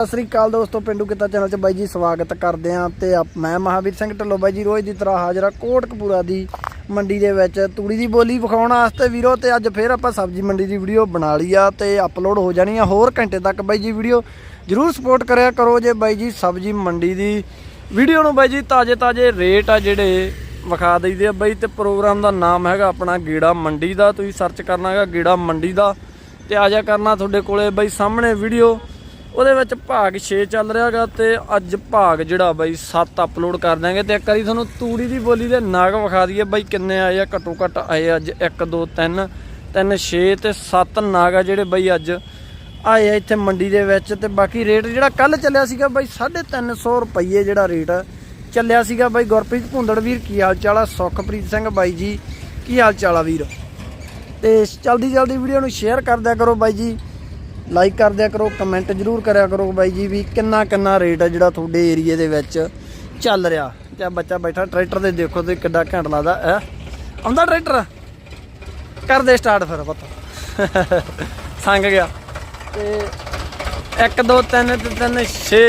ਸਤਿ ਸ੍ਰੀ ਅਕਾਲ ਦੋਸਤੋ, ਪਿੰਡੂ ਕਿੱਤਾ ਚੈਨਲ 'ਚ ਬਾਈ ਜੀ ਸਵਾਗਤ ਕਰਦੇ ਆਂ ਤੇ ਆਪ- ਮੈਂ ਮਹਾਵੀਰ ਸਿੰਘ ਢੱਲੋ ਬਾਈ ਜੀ ਰੋਜ਼ ਦੀ ਤਰ੍ਹਾਂ ਹਾਜ਼ਰ ਆ ਕੋਟਕਪੂਰਾ ਦੀ ਮੰਡੀ ਦੇ ਵਿੱਚ। ਤੂੜੀ ਦੀ ਬੋਲੀ ਵਿਖਾਉਣ ਵਾਸਤੇ ਵੀਰੋ ਤੇ ਅੱਜ ਫੇਰ ਆਪਾਂ ਸਬਜ਼ੀ ਮੰਡੀ ਦੀ ਵੀਡੀਓ ਬਣਾ ਲਈ ਆ ਤੇ ਅਪਲੋਡ ਹੋ ਜਾਣੀ ਆ ਹੋਰ ਘੰਟੇ ਤੱਕ ਬਾਈ ਜੀ ਵੀਡੀਓ ਜਰੂਰ ਸਪੋਰਟ ਕਰਿਆ ਕਰੋ ਜੇ ਬਾਈ ਜੀ ਸਬਜ਼ੀ ਮੰਡੀ ਦੀ ਵੀਡੀਓ ਨੂੰ ਬਾਈ ਜੀ ਤਾਜੇ ਤਾਜੇ ਰੇਟ ਆ ਜਿਹੜੇ ਵਿਖਾ ਦਈਦੇ ਆ ਬਾਈ ਤੇ ਪ੍ਰੋਗਰਾਮ ਦਾ ਨਾਮ ਹੈਗਾ ਆਪਣਾ ਗੀੜਾ ਮੰਡੀ ਦਾ। ਤੁਸੀਂ ਸਰਚ ਕਰਨਾ ਹੈਗਾ ਗੀੜਾ ਮੰਡੀ ਦਾ ਤੇ ਆ ਜਾ ਕਰਨਾ ਤੁਹਾਡੇ ਕੋਲੇ ਬਾਈ ਸਾਹਮਣੇ ਵੀਡੀਓ। ਉਹਦੇ ਵਿੱਚ ਭਾਗ 6 ਚੱਲ ਰਿਹਾਗਾ ਤੇ ਅੱਜ ਭਾਗ ਜਿਹੜਾ ਬਾਈ 7 ਅਪਲੋਡ ਕਰ ਦਾਂਗੇ ਤੇ ਇੱਕ ਵਾਰੀ ਤੁਹਾਨੂੰ ਤੂੜੀ ਦੀ ਬੋਲੀ ਦੇ ਨਾਗ ਵਿਖਾ ਦਈਏ ਬਾਈ ਕਿੰਨੇ ਆਏ ਆ, ਘੱਟੋ ਘੱਟ ਆਏ ਅੱਜ 1 2 3 3 6 ਤੇ 7 ਨਾਗ ਆ ਜਿਹੜੇ ਬਾਈ ਅੱਜ ਆਏ ਆ ਇੱਥੇ ਮੰਡੀ ਦੇ ਵਿੱਚ ਤੇ ਬਾਕੀ ਰੇਟ ਜਿਹੜਾ ਕੱਲ ਚੱਲਿਆ ਸੀਗਾ ਬਾਈ 350 ਰੁਪਏ ਜਿਹੜਾ ਰੇਟ ਚੱਲਿਆ ਸੀਗਾ ਬਾਈ ਗੁਰਪ੍ਰੀਤ ਭੁੰਦੜ ਵੀਰ, ਕੀ ਹਾਲ ਚਾਲ ਆ? ਸੁਖਪ੍ਰੀਤ ਸਿੰਘ ਬਾਈ ਜੀ, ਕੀ ਹਾਲ ਚਾਲ ਆ ਵੀਰ? ਤੇ ਜਲਦੀ ਜਲਦੀ ਵੀਡੀਓ ਨੂੰ ਸ਼ੇਅਰ ਕਰ ਦਿਆ ਕਰੋ ਬਾਈ ਜੀ। ਲਾਈਕ ਕਰ ਦਿਆ ਕਰੋ ਕਮੈਂਟ ਜਰੂਰ ਕਰਿਆ ਕਰੋ ਬਾਈ ਜੀ ਵੀ ਕਿੰਨਾ ਕਿੰਨਾ ਰੇਟ ਹੈ ਜਿਹੜਾ ਤੁਹਾਡੇ ਏਰੀਏ ਦੇ ਵਿੱਚ ਚੱਲ ਰਿਹਾ। ਤੇ ਬੱਚਾ ਬੈਠਾ ਟਰੈਕਟਰ ਦੇ ਦੇਖੋ ਤੇ ਕਿੱਡਾ ਘੈਂਟ ਲੱਗਦਾ ਹੈ? ਆਉਂਦਾ ਟਰੈਕਟਰ ਕਰ ਦੇ ਸਟਾਰਟ ਫਿਰ ਪਤਾ। ਸੰਗ ਗਿਆ। ਤੇ 1 2 3 ਤੇ 3 6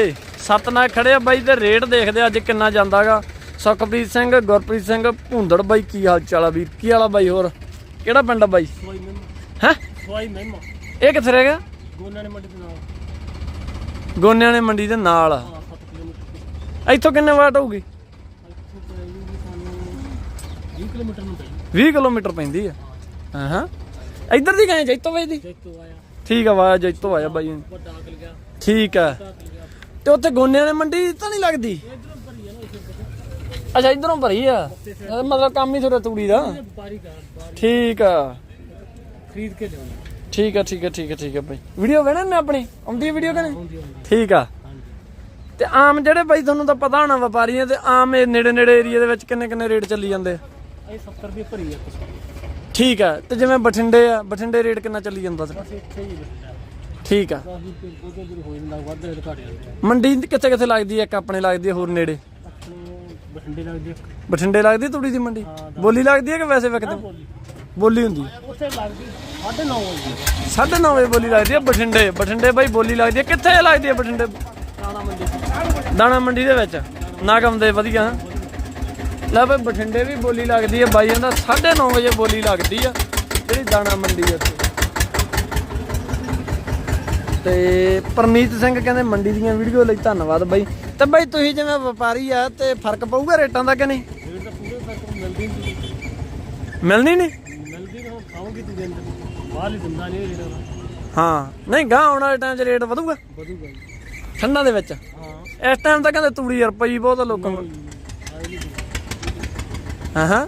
7 ਨਾਲ ਖੜੇ ਆ ਬਾਈ ਤੇ ਰੇਟ ਦੇਖਦੇ ਅੱਜ ਕਿੰਨਾ ਜਾਂਦਾਗਾ। ਸੁਖਪ੍ਰੀਤ ਸਿੰਘ ਗੁਰਪ੍ਰੀਤ ਸਿੰਘ ਭੁੰਦੜ ਬਾਈ ਕੀ ਹਾਲ ਚਾਲ ਆ ਵੀਰ? ਕੀ ਆ ਬਾਈ ਹੋਰ? ਕਿਹੜਾ ਪਿੰਡ ਆ ਬਾਈ? ਹੈ? ਸਵਾਈ ਮਹਿਮਾ ਇਹ ਕਿੱਥੇ ਰਹਿ ਗਿਆ? ਗੋਨਾ ਨੇ ਮੰਡੀ ਦੇ ਨਾਲ। ਗੋਨਿਆਂ ਨੇ ਮੰਡੀ ਦੇ ਨਾਲ। ਆ। ਹਾਂ 7 ਕਿਲੋਮੀਟਰ ਇੱਥੋਂ ਕਿੰਨੇ ਵਾਟ ਹੋਊਗੀ? ਇੱਥੋਂ ਪਏਗੀ ਸਾਨੂੰ 20 ਕਿਲੋਮੀਟਰ ਨੂੰ ਪਈ 20 ਕਿਲੋਮੀਟਰ ਪੈਂਦੀ ਆ? ਹਾਂ। ਹਾਂ ਇੱਧਰ ਦੀ ਗਏ ਜੈਤੋ ਵੇ ਦੀ? ਜੈਤੋ ਆਇਆ। ਠੀਕ ਆ ਵਾਇਆ ਜੈਤੋ ਆਇਆ ਬਾਈ ਵੱਡਾ ਅਕਲ ਗਿਆ। ਠੀਕ ਆ। ਗਿਆ। ਤੇ ਉੱਥੇ ਗੋਨਿਆਂ ਨੇ ਮੰਡੀ ਤਾਂ ਨਹੀਂ ਲੱਗਦੀ? ਇਧਰੋਂ ਭਰੀ ਆ ਨਾ ਇਸੇ ਪਤਾ ਅੱਛਾ ਇਧਰੋਂ ਭਰੀ ਆ? ਮਤਲਬ ਕੰਮ ਹੀ ਥੋੜਾ ਤੂੜੀ ਦਾ? ਠੀਕ ਆ। ਖਰੀਦ ਕੇ ਲਿਆਉਂਦਾ ਠੀਕ ਆ ਠੀਕ ਆ ਠੀਕ ਆ ਠੀਕ ਆ ਬਾਈ। ਵੀਡੀਓ ਵੇਣੇ ਨੇ ਆਪਣੀ? ਆਉਂਦੀ ਵੀਡੀਓ ਕਿ ਨਹੀਂ? ਹੁੰਦੀ ਹੁੰਦੀ ਠੀਕ ਆ। ਤੇ ਆਮ ਜਿਹੜੇ ਬਾਈ ਤੁਹਾਨੂੰ ਤਾਂ ਪਤਾ ਹੋਣਾ ਵਪਾਰੀਆਂ ਤੇ ਆਮ ਇਹ ਨੇੜੇ ਨੇੜੇ ਏਰੀਆ ਦੇ ਵਿੱਚ ਕਿੰਨੇ ਕਿੰਨੇ ਰੇਟ ਚੱਲੀ ਜਾਂਦੇ ਆ? ਇਹ 70 ਰੁਪਏ ਭਰੀ ਆ ਠੀਕ ਆ ਤੇ ਜਿਵੇਂ ਬਠਿੰਡੇ ਆ ਬਠਿੰਡੇ ਰੇਟ ਕਿੰਨਾ ਚੱਲੀ ਜਾਂਦਾ ਸੀ? ਬਸ ਇੱਥੇ ਹੀ ਬੈਠਾ ਠੀਕ ਆ। 10 ਰੁਪਏ ਉਹਦੇ ਜਿਹੜੇ ਹੋ ਜਾਂਦਾ ਵੱਧ ਰੇਟ ਘਟ ਜਾਂਦੇ ਮੰਡੀ ਕਿੱਥੇ ਕਿੱਥੇ ਲੱਗਦੀ ਹੈ ਇੱਕ ਆਪਣੇ ਲੱਗਦੀ ਹੈ ਹੋਰ ਨੇੜੇ? ਬਠਿੰਡੇ ਲੱਗਦੀ ਆ ਬਠਿੰਡੇ ਲੱਗਦੀ ਹੈ ਤੂੜੀ ਦੀ ਮੰਡੀ? ਬੋਲੀ ਲੱਗਦੀ ਹੈ ਕਿ ਵੈਸੇ ਵਿਕਦੇ ਬੋਲੀ ਹੁੰਦੀ। ਉੱਥੇ ਲੱਗਦੀ 9:30 ਵਜੇ। 9:30 ਵਜੇ ਬੋਲੀ ਲੱਗਦੀ ਹੈ ਬਠਿੰਡੇ। ਬਠਿੰਡੇ ਬਾਈ ਬੋਲੀ ਲੱਗਦੀ ਹੈ। ਕਿੱਥੇ ਲੱਗਦੀ ਹੈ ਬਠਿੰਡੇ? ਮੰਡੀ। ਦਾਣਾ ਮੰਡੀ ਦੇ ਵਿੱਚ। ਨਾਗਮ ਦੇ ਵਧੀਆ। ਲੈ ਬਈ ਬਠਿੰਡੇ ਵੀ ਬੋਲੀ ਲੱਗਦੀ ਹੈ। ਬਾਈ ਕਹਿੰਦਾ 9:30 ਵਜੇ ਬੋਲੀ ਲੱਗਦੀ ਆ। ਜਿਹੜੀ ਦਾਣਾ ਮੰਡੀ ਹੈ ਤੇ ਪਰਮੀਤ ਸਿੰਘ ਕਹਿੰਦੇ ਮੰਡੀ ਦੀਆਂ ਵੀਡੀਓ ਲਈ ਧੰਨਵਾਦ ਬਾਈ। ਤੇ ਬਾਈ ਤੁਸੀਂ ਜਿਵੇਂ ਵਪਾਰੀ ਆ ਤੇ ਫ਼ਰਕ ਪਊਗਾ ਰੇਟਾਂ ਦਾ ਕਿ ਨਹੀਂ। ਮਿਲਣੀ ਨਹੀਂ? ਤੂੰ ਦਿਨ ਬਾਹਰ ਹੀ ਦਿੰਦਾ ਨਹੀਂ ਰੇਟ ਦਾ ਹਾਂ ਨਹੀਂ ਗਾਂ ਆਉਣ ਵਾਲੇ ਟਾਈਮ 'ਚ ਰੇਟ ਵਧੂਗਾ? ਵਧੂਗਾ ਜੀ। ਠੰਡਾਂ ਦੇ ਵਿੱਚ? ਹਾਂ। ਇਸ ਟਾਈਮ ਤਾਂ ਕਹਿੰਦੇ ਤੂੜੀ ਯਾਰ ਪਈ ਬਹੁਤ ਆ ਲੋਕਾਂ ਕੋਲ। ਹਾਂ ਹਾਂ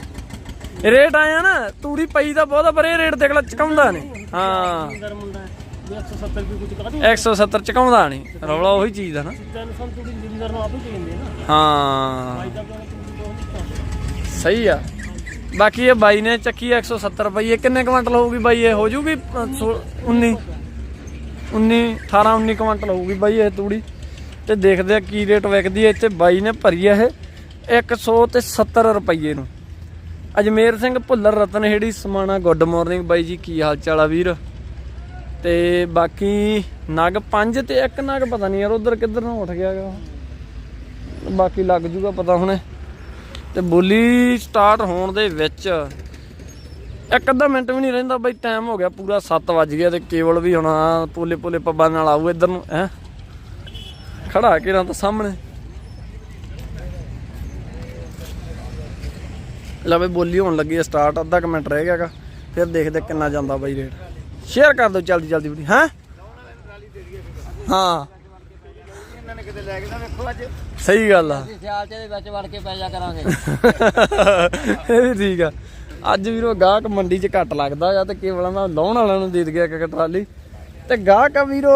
ਰੇਟ ਆਇਆ ਨਾ ਤੂੜੀ ਪਈ ਤਾਂ ਬਹੁਤ ਆ ਪਰ ਇਹ ਰੇਟ ਦੇਖ ਲੈ ਚਕਾਉਂਦਾ ਨਹੀਂ। ਹਾਂ। ਹੈ 170 ਰੁਪਏ ਕੁਝ ਕਾਹਦੀ 170 ਚਕਾਉਂਦਾ ਨਹੀਂ ਰੌਲਾ ਉਹੀ ਚੀਜ਼ ਦਾ ਨਾ। ਤਿੰਨ ਸੌ ਥੋੜੀ ਜ਼ਿੰਦਗੀ ਨੂੰ ਆਪੇ ਚਾਹੀਦੇ ਨਾ। ਹਾਂ। ਫਾਇਦਾ ਸਹੀ ਆ। ਬਾਕੀ ਇਹ ਬਾਈ ਨੇ ਚੱਕੀ 170 ਰੁਪਏ ਕਿੰਨੇ ਕੁਇੰਟਲ ਹੋਊਗੀ ਬਾਈ? ਇਹ ਹੋ ਜੂਗੀ 19 19 18 19 ਕੁਇੰਟਲ ਹੋਊਗੀ ਬਾਈ ਇਹ ਤੂੜੀ। ਤੇ ਦੇਖਦੇ ਆ ਕੀ ਰੇਟ ਵਿਕਦੀ ਹੈ ਇੱਥੇ। ਬਾਈ ਨੇ ਭਰੀ ਹੈ ਇਹ 100 ਤੇ 70 ਰੁਪਏ ਨੂੰ। ਅਜਮੇਰ ਸਿੰਘ ਭੁੱਲਰ, ਰਤਨ ਰਤਨਹੇੜੀ ਸਮਾਣਾ, ਗੁੱਡ ਮਾਰਨਿੰਗ ਬਾਈ ਜੀ, ਕੀ ਹਾਲ ਚਾਲ ਆ ਵੀਰ? ਤੇ ਬਾਕੀ ਨਗ ਪੰਜ ਤੇ ਇੱਕ ਨਗ ਪਤਾ ਨਹੀਂ ਯਾਰ, ਉਧਰ ਕਿੱਧਰ ਨੂੰ ਉੱਠ ਗਿਆ ਗਾ। ਬਾਕੀ ਲੱਗ ਜੂਗਾ ਪਤਾ ਹੁਣੇ। ਤੇ ਬੋਲੀ ਸਟਾਰਟ ਹੋਣ ਦੇ ਵਿੱਚ ਇੱਕ ਅੱਧਾ ਮਿੰਟ ਵੀ ਨਹੀਂ ਰਹਿੰਦਾ ਬਈ ਟਾਈਮ ਹੋ ਗਿਆ ਪੂਰਾ 7 ਵੱਜ ਗਿਆ ਤੇ ਕੇਵਲ ਵੀ ਹੁਣ ਪੋਲੇ ਪੋਲੇ ਪੱਬਾਂ ਨਾਲ ਆਊ ਇੱਧਰ ਨੂੰ, ਹੈ? ਖੜਾ ਕੇ ਤਾਂ ਸਾਹਮਣੇ। ਲੈ ਬਈ, ਬੋਲੀ ਹੋਣ ਲੱਗੀ ਹੈ ਸਟਾਰਟ ਅੱਧਾ ਕੁ ਮਿੰਟ ਰਹਿ ਗਿਆਗਾ ਫਿਰ ਦੇਖਦੇ ਕਿੰਨਾ ਜਾਂਦਾ ਬਾਈ ਰੇਟ ਸ਼ੇਅਰ ਕਰ ਦਿਓ ਜਲਦੀ ਜਲਦੀ ਵੀਡੀਓ, ਹੈ? ਹਾਂ। ਇਹਨਾਂ ਨੇ ਕਿਤੇ ਲੈ ਕੇ ਨਾ ਵੇਖੋ ਅੱਜ ਸਹੀ ਗੱਲ ਆ। ਸਿਆਲ ਚ ਦੇ ਵਿੱਚ ਵੜ ਕੇ ਪੈ ਜਾ ਕਰਾਂਗੇ। ਇਹ ਵੀ ਠੀਕ ਆ। ਅੱਜ ਵੀਰੋ ਗਾਹਕ ਮੰਡੀ 'ਚ ਘੱਟ ਲੱਗਦਾ ਆ ਤੇ ਕੇਵਲਾਂ ਦਾ ਲਾਉਣ ਵਾਲਿਆਂ ਨੂੰ ਦੇ ਗਿਆ ਇੱਕ ਟਰਾਲੀ। ਤੇ ਗਾਹਕ ਆ ਵੀਰੋ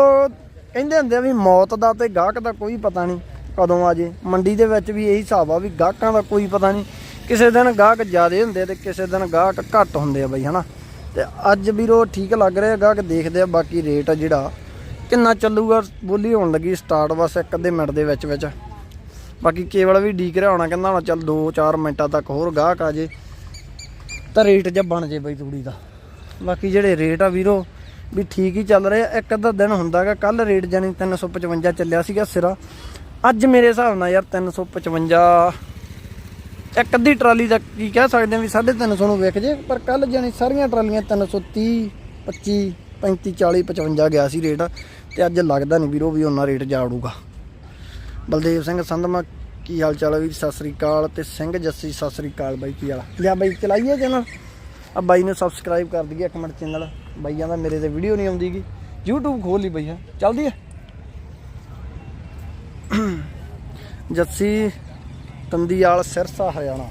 ਕਹਿੰਦੇ ਹੁੰਦੇ ਆ ਵੀ ਮੌਤ ਦਾ ਤੇ ਗਾਹਕ ਦਾ ਕੋਈ ਪਤਾ ਨਹੀਂ ਕਦੋਂ ਆ ਜੇ। ਮੰਡੀ ਦੇ ਵਿੱਚ ਵੀ ਇਹੀ ਹਿਸਾਬ ਆ ਵੀ ਗਾਹਕਾਂ ਦਾ ਕੋਈ ਪਤਾ ਨਹੀਂ। ਕਿਸੇ ਦਿਨ ਗਾਹਕ ਜ਼ਿਆਦੇ ਹੁੰਦੇ ਤੇ ਕਿਸੇ ਦਿਨ ਗਾਹਕ ਘੱਟ ਹੁੰਦੇ ਆ ਬਈ ਹਨਾ? ਤੇ ਅੱਜ ਵੀਰੋ ਠੀਕ ਲੱਗ ਰਿਹਾ ਗਾਹਕ ਦੇਖਦੇ ਆ ਬਾਕੀ ਰੇਟ ਆ ਜਿਹੜਾ। ਕਿੰਨਾ ਚੱਲੂਗਾ ਬੋਲੀ ਹੋਣ ਲੱਗੀ ਸਟਾਰਟ ਬਸ ਇੱਕ ਅੱਧੇ ਮਿੰਟ ਦੇ ਵਿੱਚ ਵਿੱਚ। ਬਾਕੀ ਕੇਵਲ ਵੀ ਡੀਕ ਰਿਹਾ ਹੋਣਾ ਕਹਿੰਦਾ ਹੁਣ, ਚੱਲ 2-4 ਮਿੰਟਾਂ ਤੱਕ ਹੋਰ ਗਾਹਕ ਆ ਜੇ। ਤਾਂ ਰੇਟ ਜਾਂ ਬਣ ਜੇ ਬਈ ਤੂੜੀ ਦਾ। ਬਾਕੀ ਜਿਹੜੇ ਰੇਟ ਆ ਵੀਰੋ, ਵੀ ਠੀਕ ਹੀ ਚੱਲ ਰਿਹਾ ਇੱਕ ਅੱਧਾ ਦਿਨ ਹੁੰਦਾਗਾ ਕੱਲ ਰੇਟ ਜਾਨੀ 355 ਚੱਲਿਆ ਸੀਗਾ ਸਿਰਾ। ਅੱਜ ਮੇਰੇ ਹਿਸਾਬ ਨਾਲ ਯਾਰ 355 ਇੱਕ ਅੱਧੀ ਟਰਾਲੀ ਦਾ ਕੀ ਕਹਿ ਸਕਦੇ ਆ ਵੀ 350 ਨੂੰ ਵਿਕ ਜੇ, ਪਰ ਕੱਲ ਜਾਨੀ ਸਾਰੀਆਂ ਟਰਾਲੀਆਂ 330 25 35 40 55 ਗਿਆ ਸੀ ਰੇਟ। ਤੇ ਅੱਜ ਲੱਗਦਾ ਨਹੀਂ ਵੀਰੋ ਵੀ ਉਹਨਾਂ ਰੇਟ ਜਾੜੂਗਾ। ਬਲਦੇਵ ਸਿੰਘ ਸੰਧਮਾ ਕੀ ਹਾਲ ਚਾਲ ਹੈ ਵੀਰ? ਸਤਿ ਸ੍ਰੀ ਅਕਾਲ ਤੇ ਸਿੰਘ ਜੱਸੀ, ਸਤਿ ਸ੍ਰੀ ਅਕਾਲ ਬਾਈ, ਕੀ ਹਾਲ ਲਿਆ ਬਾਈ, ਚਲਾਈਏ ਚੈਨਲ? ਆ ਬਾਈ ਨੂੰ ਸਬਸਕ੍ਰਾਈਬ ਕਰ ਦਈਏ ਇੱਕ ਮਿੰਟ ਚੈਨਲ। ਬਾਈਆਂ ਦਾ ਮੇਰੇ ਤੇ ਵੀਡੀਓ ਨਹੀਂ ਆਉਂਦੀਗੀ YouTube ਖੋਲ ਲਈ ਬਈ, ਹਾਂ। ਚੱਲਦੀ ਹੈ ਜੱਸੀ ਤੰਦੀਵਾਲ ਸਿਰਸਾ, ਹਰਿਆਣਾ।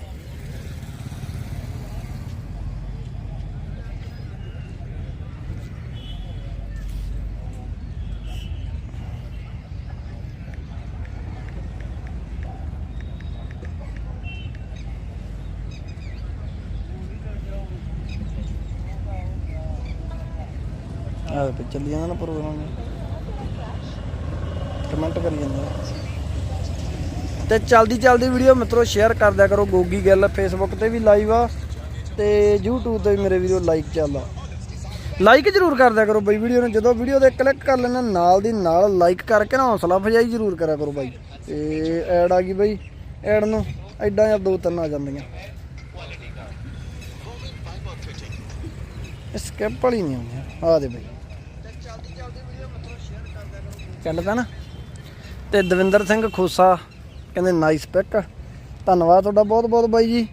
ਆਹ ਤੇ ਚੱਲੀ ਜਾਂਦਾ ਨਾ ਪ੍ਰੋਗਰਾਮ ਕਮੈਂਟ ਕਰੀ ਜਾਂਦੇ ਤੇ ਚਲਦੀ ਚਲਦੀ ਵੀਡੀਓ ਮਿੱਤਰੋ ਸ਼ੇਅਰ ਕਰ ਦਿਆ ਕਰੋ ਗੋਗੀ ਗੱਲ ਫੇਸਬੁੱਕ ਤੇ ਵੀ ਲਾਈਵ ਆ ਤੇ YouTube ਤੇ ਵੀ ਮੇਰੇ ਵੀਡੀਓ ਲਾਈਕ ਚੱਲਦਾ ਲਾਈਕ ਜ਼ਰੂਰ ਕਰ ਦਿਆ ਕਰੋ ਬਈ ਵੀਡੀਓ ਨੂੰ। ਜਦੋਂ ਵੀਡੀਓ ਤੇ ਕਲਿੱਕ ਕਰ ਲੈਣਾ ਨਾਲ ਦੀ ਨਾਲ ਲਾਈਕ ਕਰਕੇ ਨਾ ਹੌਸਲਾ ਫਜਾਈ ਜ਼ਰੂਰ ਕਰਿਆ ਕਰੋ ਬਾਈ। ਤੇ ਐਡ ਆ ਗਈ ਬਈ। ਐਡ ਨੂੰ ਐਡਾਂ ਜਾਂ ਦੋ ਤਿੰਨ ਆ ਜਾਂਦੀਆਂ। ਸਕਿਪ ਵਾਲੀ ਨਹੀਂ ਆਉਂਦੀ। ਆ ਦੇ ਬਈ। ਚੱਲਦਾ ਨਾ। ਤੇ ਦਵਿੰਦਰ ਸਿੰਘ ਖੋਸਾ ਕਹਿੰਦੇ ਨਾਈਸ ਪਿਕ ਧੰਨਵਾਦ ਤੁਹਾਡਾ ਬਹੁਤ ਬਹੁਤ ਬਾਈ ਜੀ।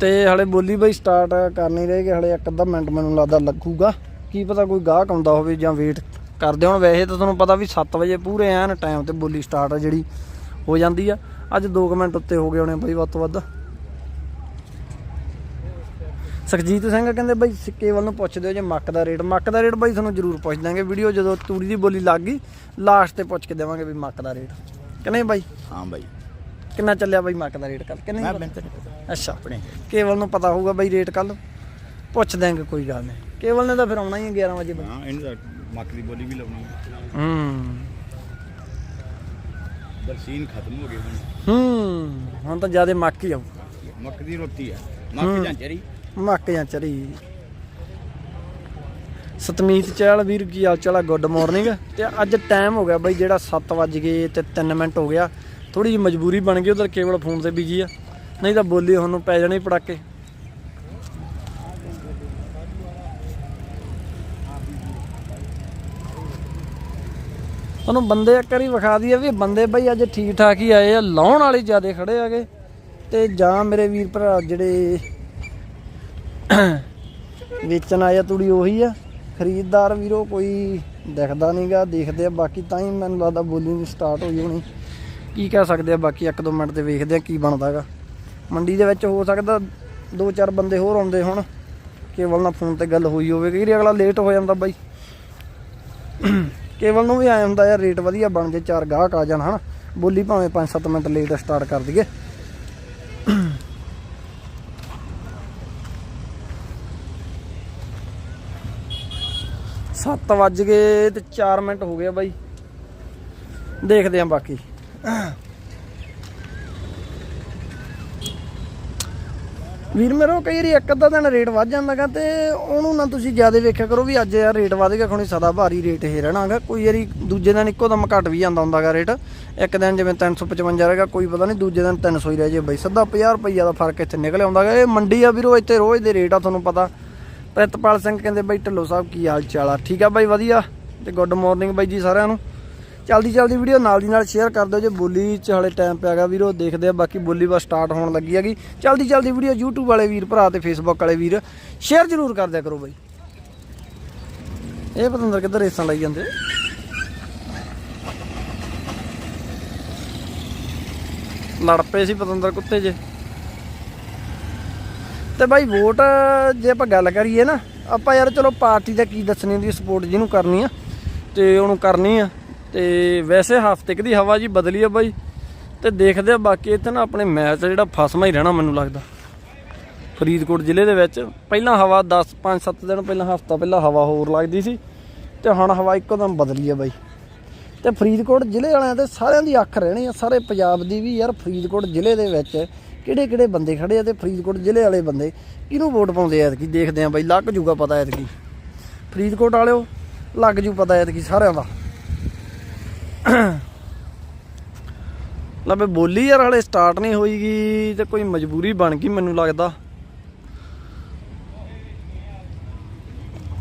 ਤੇ ਹਲੇ ਬੋਲੀ ਬਾਈ ਸਟਾਰਟ ਕਰ ਨਹੀਂ ਰਹੇ ਕਿ ਹਲੇ ਇੱਕ ਅੱਧਾ ਮਿੰਟ ਮੈਨੂੰ ਲੱਗਦਾ ਲੱਗੂਗਾ। ਕੀ ਪਤਾ ਕੋਈ ਗਾਹਕ ਆਉਂਦਾ ਹੋਵੇ ਜਾਂ ਵੇਟ ਕਰਦੇ ਹੁਣ। ਵੈਸੇ ਤਾਂ ਤੁਹਾਨੂੰ ਪਤਾ ਵੀ 7 ਵਜੇ ਪੂਰੇ ਐਨ ਟਾਈਮ ਤੇ ਬੋਲੀ ਸਟਾਰਟ ਆ ਜਿਹੜੀ ਹੋ ਜਾਂਦੀ ਆ। ਅੱਜ 2 ਮਿੰਟ ਉੱਤੇ ਹੋ ਗਏ ਹੋਣੇ ਬਾਈ, ਵੱਧ ਤੋਂ ਵੱਧ। ਸੁਖਜੀਤ ਸਿੰਘ ਕਹਿੰਦੇ ਬਾਈ ਸਿੱਕੇ ਵੱਲ ਨੂੰ ਪੁੱਛਦੇ ਹੋ ਜੇ ਮੱਕ ਦਾ ਰੇਟ ਮੱਕ ਦਾ ਰੇਟ ਬਾਈ ਤੁਹਾਨੂੰ ਜ਼ਰੂਰ ਪੁੱਛ ਦਾਂਗੇ। ਵੀਡੀਓ ਜਦੋਂ ਤੂੜੀ ਦੀ ਬੋਲੀ ਲੱਗ ਗਈ ਲਾਸਟ ਤੇ ਪੁੱਛ ਕੇ ਦੇਵਾਂਗੇ ਵੀ ਮੱਕ ਦਾ ਰੇਟ। ਕਿ ਨਹੀਂ ਬਾਈ? ਹਾਂ ਬਾਈ। ਕਿੰਨਾ ਚੱਲਿਆ ਬਾਈ ਮੱਕ ਦਾ ਰੇਟ ਕੱਲ ਕਿ ਨਹੀਂ ਮੈਂ ਪਤਾ? ਮੈਨੂੰ ਤਾਂ ਨਹੀਂ ਪਤਾ। ਅੱਛਾ। ਆਪਣੇ ਕੇਵਲ ਨੂੰ ਪਤਾ ਹੋਊਗਾ ਬਾਈ ਰੇਟ ਕੱਲ ਪੁੱਛ ਦਾਂਗੇ ਕੋਈ ਗੱਲ ਨਹੀਂ। ਕੇਵਲ ਨੇ ਤਾਂ ਫਿਰ ਆਉਣਾ ਹੀ ਹੈ 11 ਵਜੇ ਬਾਈ। ਹਾਂ ਇਹਨੂੰ ਤਾਂ ਮੱਕ ਦੀ ਬੋਲੀ ਵੀ ਲਾਉਣੀ ਹੈ। ਹੂੰ। ਬਰਸੀਨ ਖਤਮ ਹੋ ਹੁਣ। ਹੂੰ। ਹੁਣ ਤਾਂ ਜ਼ਿਆਦਾ ਮੱਕ ਹੀ ਆਊ। ਮੱਕ ਦੀ ਰੋਟੀ ਹੈ। ਮੱਕ ਜਾਂ ਚਰੀ। ਮੱਕ ਜਾਂ ਚਰੀ ਸਤਮੀਤ ਚਹਿਲ ਵੀਰ ਕੀ ਹਾਲ ਚਾਲ ਆ? ਗੁੱਡ ਮਾਰਨਿੰਗ ਤੇ ਅੱਜ ਟਾਈਮ ਹੋ ਗਿਆ ਬਾਈ ਜਿਹੜਾ 7 ਵਜ ਗਏ ਤੇ 3 ਮਿੰਟ ਹੋ ਗਿਆ। ਥੋੜੀ ਜਿਹੀ ਮਜਬੂਰੀ ਬਣ ਗਈ, ਉਧਰ ਕੇਵਲ ਫੋਨ ਤੇ ਬਿਜ਼ੀ ਆ। ਨਹੀਂ ਤਾਂ ਬੋਲੀ ਉਹਨੂੰ ਪੈ ਜਾਣੇ ਪੜਾਕੇ ਉਹਨੂੰ ਬੰਦੇ ਇੱਕ ਵਾਰੀ ਵਿਖਾ ਦਈਏ ਵੀ ਬੰਦੇ ਬਈ ਅੱਜ ਠੀਕ ਠਾਕ ਹੀ ਆਏ ਆ, ਲਾਉਣ ਵਾਲੇ ਜਿਆਦੇ ਖੜੇ ਆਗੇ ਤੇ ਜਾਂ ਮੇਰੇ ਵੀਰ ਭਰਾ ਜਿਹੜੇ ਵੇਚਣ ਆਇਆ ਤੂੜੀ ਉਹੀ ਆ। ਖਰੀਦਦਾਰ ਵੀਰੋ, ਕੋਈ ਦਿਖਦਾ ਨਹੀਂਗਾ ਦੇਖਦੇ ਆ। ਬਾਕੀ ਤਾਂ ਹੀ ਮੈਨੂੰ ਲੱਗਦਾ ਬੋਲੀ ਨਹੀਂ ਸਟਾਰਟ ਹੋਈ ਹੋਣੀ। ਕੀ ਕਹਿ ਸਕਦੇ ਆ, ਬਾਕੀ ਇੱਕ ਦੋ ਮਿੰਟ ਤੇ ਵੇਖਦੇ ਆ ਕੀ ਬਣਦਾਗਾ ਮੰਡੀ ਦੇ ਵਿੱਚ ਹੋ ਸਕਦਾ ਦੋ ਚਾਰ ਬੰਦੇ ਹੋਰ ਆਉਂਦੇ ਹੁਣ, ਕੇਵਲ ਨਾਲ ਫੋਨ ਤੇ ਗੱਲ ਹੋਈ ਹੋਵੇ। ਕਿ ਅਗਲਾ ਲੇਟ ਹੋ ਜਾਂਦਾ ਬਾਈ। ਕੇਵਲ ਨੂੰ ਵੀ ਆਇਆ ਹੁੰਦਾ ਯਾਰ ਰੇਟ ਵਧੀਆ ਬਣ ਜੇ, ਚਾਰ ਗਾਹਕ ਆ ਜਾਣ, ਹਨਾ। ਬੋਲੀ ਭਾਵੇਂ 5-7 ਮਿੰਟ ਲੇਟ ਸਟਾਰਟ ਕਰ ਦਈਏ। ਸੱਤ ਵੱਜ ਗਏ ਤੇ 4 ਮਿੰਟ ਹੋ ਗਏ ਬਾਈ। ਦੇਖਦੇ ਆਂ ਬਾਕੀ। ਵੀਰ ਮੇਰੋ ਕਈ ਵਾਰੀ ਇੱਕ ਅੱਧਾ ਦਿਨ ਰੇਟ ਵੱਧ ਜਾਂਦਾਗਾ ਤੇ ਉਹਨੂੰ ਨਾ ਤੁਸੀਂ ਜ਼ਿਆਦਾ ਵੇਖਿਆ ਕਰੋ ਵੀ ਅੱਜ ਯਾਰ ਰੇਟ ਵਧ ਗਿਆ, ਖੁਣੀ ਸਦਾ ਭਾਰੀ ਰੇਟ ਇਹ ਰਹਿਣਾਗਾ ਕੋਈ ਵਾਰੀ ਦੂਜੇ ਦਿਨ ਇੱਕੋ ਦਮ ਘਟ ਵੀ ਜਾਂਦਾ ਹੁੰਦਾਗਾ ਰੇਟ। ਇੱਕ ਦਿਨ ਜਿਵੇਂ 355 ਰਹੇਗਾ ਕੋਈ ਪਤਾ ਨਹੀਂ ਦੂਜੇ ਦਿਨ 300 ਹੀ ਰਹਿ ਜੇ ਬਈ। ਸਿੱਧਾ 50 ਰੁਪਈਆ ਦਾ ਫ਼ਰਕ ਇੱਥੇ ਨਿਕਲ ਆਉਂਦਾਗਾ ਇਹ ਮੰਡੀ ਆ ਵੀਰੋ, ਇੱਥੇ ਰੋਜ਼ ਦੇ ਰੇਟ ਆ, ਤੁਹਾਨੂੰ ਪਤਾ। ਪ੍ਰਿਤਪਾਲ ਸਿੰਘ ਕਹਿੰਦੇ ਬਾਈ ਢੱਲੋ ਸਾਹਿਬ ਕੀ ਹਾਲ ਚਾਲ ਆ? ਠੀਕ ਆ ਬਾਈ, ਵਧੀਆ? ਤੇ ਗੁੱਡ ਮਾਰਨਿੰਗ ਬਾਈ ਜੀ ਸਾਰਿਆਂ ਨੂੰ। ਚਲਦੀ ਚਲਦੀ ਵੀਡੀਓ ਨਾਲ ਦੀ ਨਾਲ ਸ਼ੇਅਰ ਕਰ ਦਿਓ ਜੇ ਬੋਲੀ ਚ ਹਲੇ ਟਾਈਮ ਪਿਆ ਗਾ ਵੀਰੋ, ਦੇਖਦੇ ਆ ਬਾਕੀ ਬੋਲੀ ਬਸ ਸਟਾਰਟ ਹੋਣ ਲੱਗੀ ਹੈਗੀ। ਚਲਦੀ ਚਲਦੀ ਵੀਡੀਓ YouTube ਵਾਲੇ ਵੀਰ, ਭਰਾ ਤੇ Facebook ਵਾਲੇ ਵੀਰ ਸ਼ੇਅਰ ਜ਼ਰੂਰ ਕਰ ਦਿਆ ਕਰੋ ਬਾਈ। ਇਹ ਪਤੰਦਰ ਕਿੱਧਰ ਰੇਸਾਂ ਲਾਈ ਜਾਂਦੇ? ਲੜ ਪਏ ਸੀ ਪਤੰਦਰ ਕੁੱਤੇ ਜੇ। ਤੇ ਬਾਈ ਵੋਟ ਜੇ ਆਪਾਂ ਗੱਲ ਕਰੀਏ ਨਾ, ਆਪਾਂ ਯਾਰ ਚਲੋ ਪਾਰਟੀ ਦਾ ਕੀ ਦੱਸਣੀ ਹੁੰਦੀ ਸਪੋਰਟ ਜਿਹਨੂੰ ਕਰਨੀ ਆ, ਤੇ ਉਹਨੂੰ ਕਰਨੀ ਆ। ਤੇ ਵੈਸੇ ਹਫ਼ਤੇ ਕੁ ਦੀ ਹਵਾ ਜੀ ਬਦਲੀ ਆ ਬਾਈ, ਤੇ ਦੇਖਦੇ ਆ ਬਾਕੀ ਇੱਥੇ ਨਾ ਆਪਣੇ ਮੈਚ ਜਿਹੜਾ ਫਸਮਾ ਹੀ ਰਹਿਣਾ ਮੈਨੂੰ ਲੱਗਦਾ। ਫਰੀਦਕੋਟ ਜ਼ਿਲ੍ਹੇ ਦੇ ਵਿੱਚ ਪਹਿਲਾਂ ਹਵਾ 10 5-7 ਦਿਨ ਪਹਿਲਾਂ, ਹਫ਼ਤਾ ਪਹਿਲਾਂ ਹਵਾ ਹੋਰ ਲੱਗਦੀ ਸੀ, ਤੇ ਹੁਣ ਹਵਾ ਇੱਕੋ ਦਮ ਬਦਲੀ ਆ ਬਾਈ। ਤੇ ਫਰੀਦਕੋਟ ਜ਼ਿਲ੍ਹੇ ਵਾਲਿਆਂ ਤੇ ਸਾਰਿਆਂ ਦੀ ਅੱਖ ਰਹਿਣੀ ਆ, ਸਾਰੇ ਪੰਜਾਬ ਦੀ ਵੀ ਯਾਰ ਫਰੀਦਕੋਟ ਜ਼ਿਲ੍ਹੇ ਦੇ ਵਿੱਚ ਕਿਹੜੇ ਕਿਹੜੇ ਬੰਦੇ ਖੜੇ ਆ ਤੇ ਫਰੀਦਕੋਟ ਜ਼ਿਲ੍ਹੇ ਵਾਲੇ ਬੰਦੇ ਕਿਹਨੂੰ ਵੋਟ ਪਾਉਂਦੇ ਆ ਐਤਕੀ? ਦੇਖਦੇ ਆ ਬਈ, ਲੱਗ ਜੂਗਾ ਪਤਾ ਐਤਕੀ। ਫਰੀਦਕੋਟ ਵਾਲਿਓ, ਲੱਗ ਜੂ ਪਤਾ ਐਤਕੀ ਸਾਰਿਆਂ ਦਾ। ਲੱਭੇ ਬੋਲੀ ਯਾਰ, ਹਲੇ ਸਟਾਰਟ ਨਹੀਂ ਹੋਈਗੀ ਤੇ ਕੋਈ ਮਜਬੂਰੀ ਬਣ ਗਈ ਮੈਨੂੰ ਲੱਗਦਾ।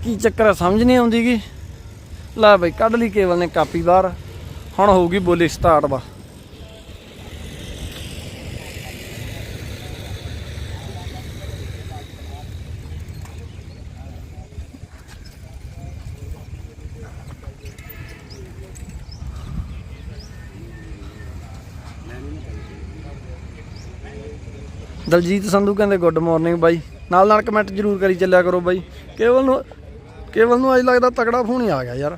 ਕੀ ਚੱਕਰ ਆ, ਸਮਝ ਨਹੀਂ ਆਉਂਦੀਗੀ ਲੈ ਬਈ, ਕੱਢ ਲਈ ਕੇਵਲ ਨੇ ਕਾਪੀ ਬਾਹਰ। ਹੁਣ ਹੋਊਗੀ ਬੋਲੀ ਸਟਾਰਟ ਵਾ ਦਲਜੀਤ ਸੰਧੂ ਕਹਿੰਦੇ ਗੁੱਡ ਮਾਰਨਿੰਗ ਬਾਈ। ਨਾਲ ਨਾਲ ਕਮੈਂਟ ਜਰੂਰ ਕਰੀ ਚੱਲਿਆ ਕਰੋ ਬਾਈ। ਕੇਵਲ ਨੂੰ ਕੇਵਲ ਨੂੰ ਅੱਜ ਲੱਗਦਾ ਤਕੜਾ ਫੋਨ ਹੀ ਆ ਗਿਆ ਯਾਰ।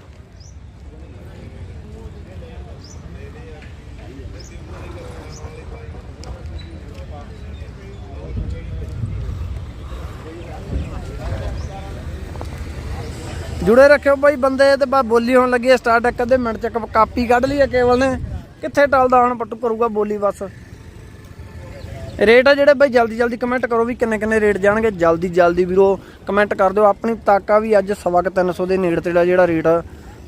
ਜੁੜੇ ਰੱਖਿਓ ਬਾਈ ਬੰਦੇ ਤੇ ਬਾ ਬੋਲੀ ਹੋਣ ਲੱਗੀ ਸਟਾਰਟ ਇੱਕ ਅੱਧੇ ਮਿੰਟ ਚ ਕਾਪੀ ਕੱਢ ਲਈ ਹੈ ਕੇਵਲ ਨੇ। ਕਿੱਥੇ ਟਲਦਾ ਹੁਣ ਪੱਟੂ ਕਰੂਗਾ ਬੋਲੀ ਬਸ। ਰੇਟ ਆ ਜਿਹੜੇ ਬਾਈ, ਜਲਦੀ ਜਲਦੀ ਕਮੈਂਟ ਕਰੋ ਵੀ ਕਿੰਨੇ ਕਿੰਨੇ ਰੇਟ ਜਾਣਗੇ। ਜਲਦੀ ਜਲਦੀ ਵੀਰੋ ਕਮੈਂਟ ਕਰ ਦਿਓ। ਆਪਣੀ ਤਾਕਾ ਵੀ ਅੱਜ ਸਵਾ ਕੁ 300 ਦੇ ਨੇੜੇ ਤੇੜਾ ਜਿਹੜਾ ਰੇਟ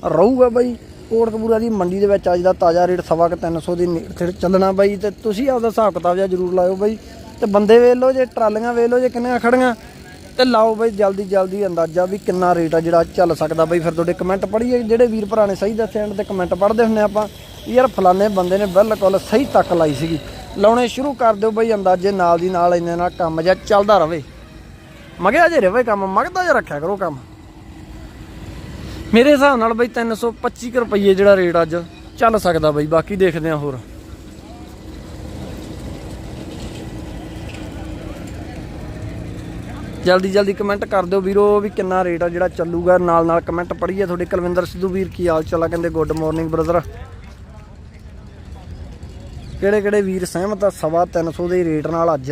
ਰਹੂਗਾ ਬਾਈ, ਕੋਟਕਪੂਰਾ ਦੀ ਮੰਡੀ ਦੇ ਵਿੱਚ ਅੱਜ ਦਾ ਤਾਜ਼ਾ ਰੇਟ ਸਵਾ ਕੁ 300 ਦੇ ਨੇੜੇ ਤੇੜੇ ਚੱਲਣਾ ਬਾਈ, ਤੇ ਤੁਸੀਂ ਆਪਦਾ ਹਿਸਾਬ ਕਿਤਾਬ ਜਿਹਾ ਜ਼ਰੂਰ ਲਾਇਓ ਬਾਈ। ਤੇ ਬੰਦੇ ਵੇਖ ਲਓ ਜੇ, ਟਰਾਲੀਆਂ ਵੇਖ ਲਓ ਜੇ ਕਿੰਨੀਆਂ ਖੜੀਆਂ, ਤੇ ਲਾਓ ਬਾਈ ਜਲਦੀ ਜਲਦੀ ਅੰਦਾਜ਼ਾ ਵੀ ਕਿੰਨਾ ਰੇਟ ਆ ਜਿਹੜਾ ਚੱਲ ਸਕਦਾ ਬਾਈ। ਫਿਰ ਤੁਹਾਡੇ ਕਮੈਂਟ ਪੜ੍ਹੀਏ, ਜਿਹੜੇ ਵੀਰ ਭਰਾ ਨੇ ਸਹੀ ਦੱਸਿਆ ਐਂਡ ਤੇ ਕਮੈਂਟ ਪੜ੍ਹਦੇ ਹੁੰਨੇ ਆਪਾਂ। ਯਾਰ ਫਲਾਣੇ ਬੰਦੇ ਨੇ ਬਿਲਕੁਲ ਸਹੀ ਤੱਕ ਲਾਈ ਸੀਗੀ। ਲਾਉਣੇ ਸ਼ੁਰੂ ਕਰ ਦਿਓ ਬਾਈ, ਅੰਦਾਜ਼ੇ ਨਾਲ ਦੀ ਨਾਲ ਇੰਨੇ ਨਾਲ ਕੰਮ ਜਿਹਾ ਚੱਲਦਾ ਰਵੇ। ਮਗਿਆ ਜੇ ਰਵੇ ਕੰਮ, ਮਗਦਾ ਜਿਹਾ ਰੱਖਿਆ ਕਰੋ ਕੰਮ। ਮੇਰੇ ਹਿਸਾਬ ਨਾਲ ਬਾਈ 325 ਰੁਪਏ ਜਿਹੜਾ ਰੇਟ ਅੱਜ ਚੱਲ ਸਕਦਾ ਬਾਈ, ਬਾਕੀ ਦੇਖਦੇ ਆ ਹੋਰ। ਜਲਦੀ ਜਲਦੀ ਕਮੈਂਟ ਕਰ ਦਿਓ ਵੀਰੋ ਵੀ ਕਿੰਨਾ ਰੇਟ ਆ ਜਿਹੜਾ ਚੱਲੂਗਾ। ਨਾਲ ਨਾਲ ਕਮੈਂਟ ਪੜ੍ਹੀਏ। ਤੁਹਾਡੇ ਕੁਲਵਿੰਦਰ ਸਿੱਧੂ ਵੀਰ ਕੀ ਹਾਲ ਚਾਲ ਆ? ਕਹਿੰਦੇ ਗੁੱਡ ਮਾਰਨਿੰਗ ਬ੍ਰਦਰ ਕਿਹੜੇ ਕਿਹੜੇ ਵੀਰ ਸਹਿਮਤ ਆ, ਸਵਾ 300 ਦੇ ਰੇਟ ਨਾਲ ਅੱਜ।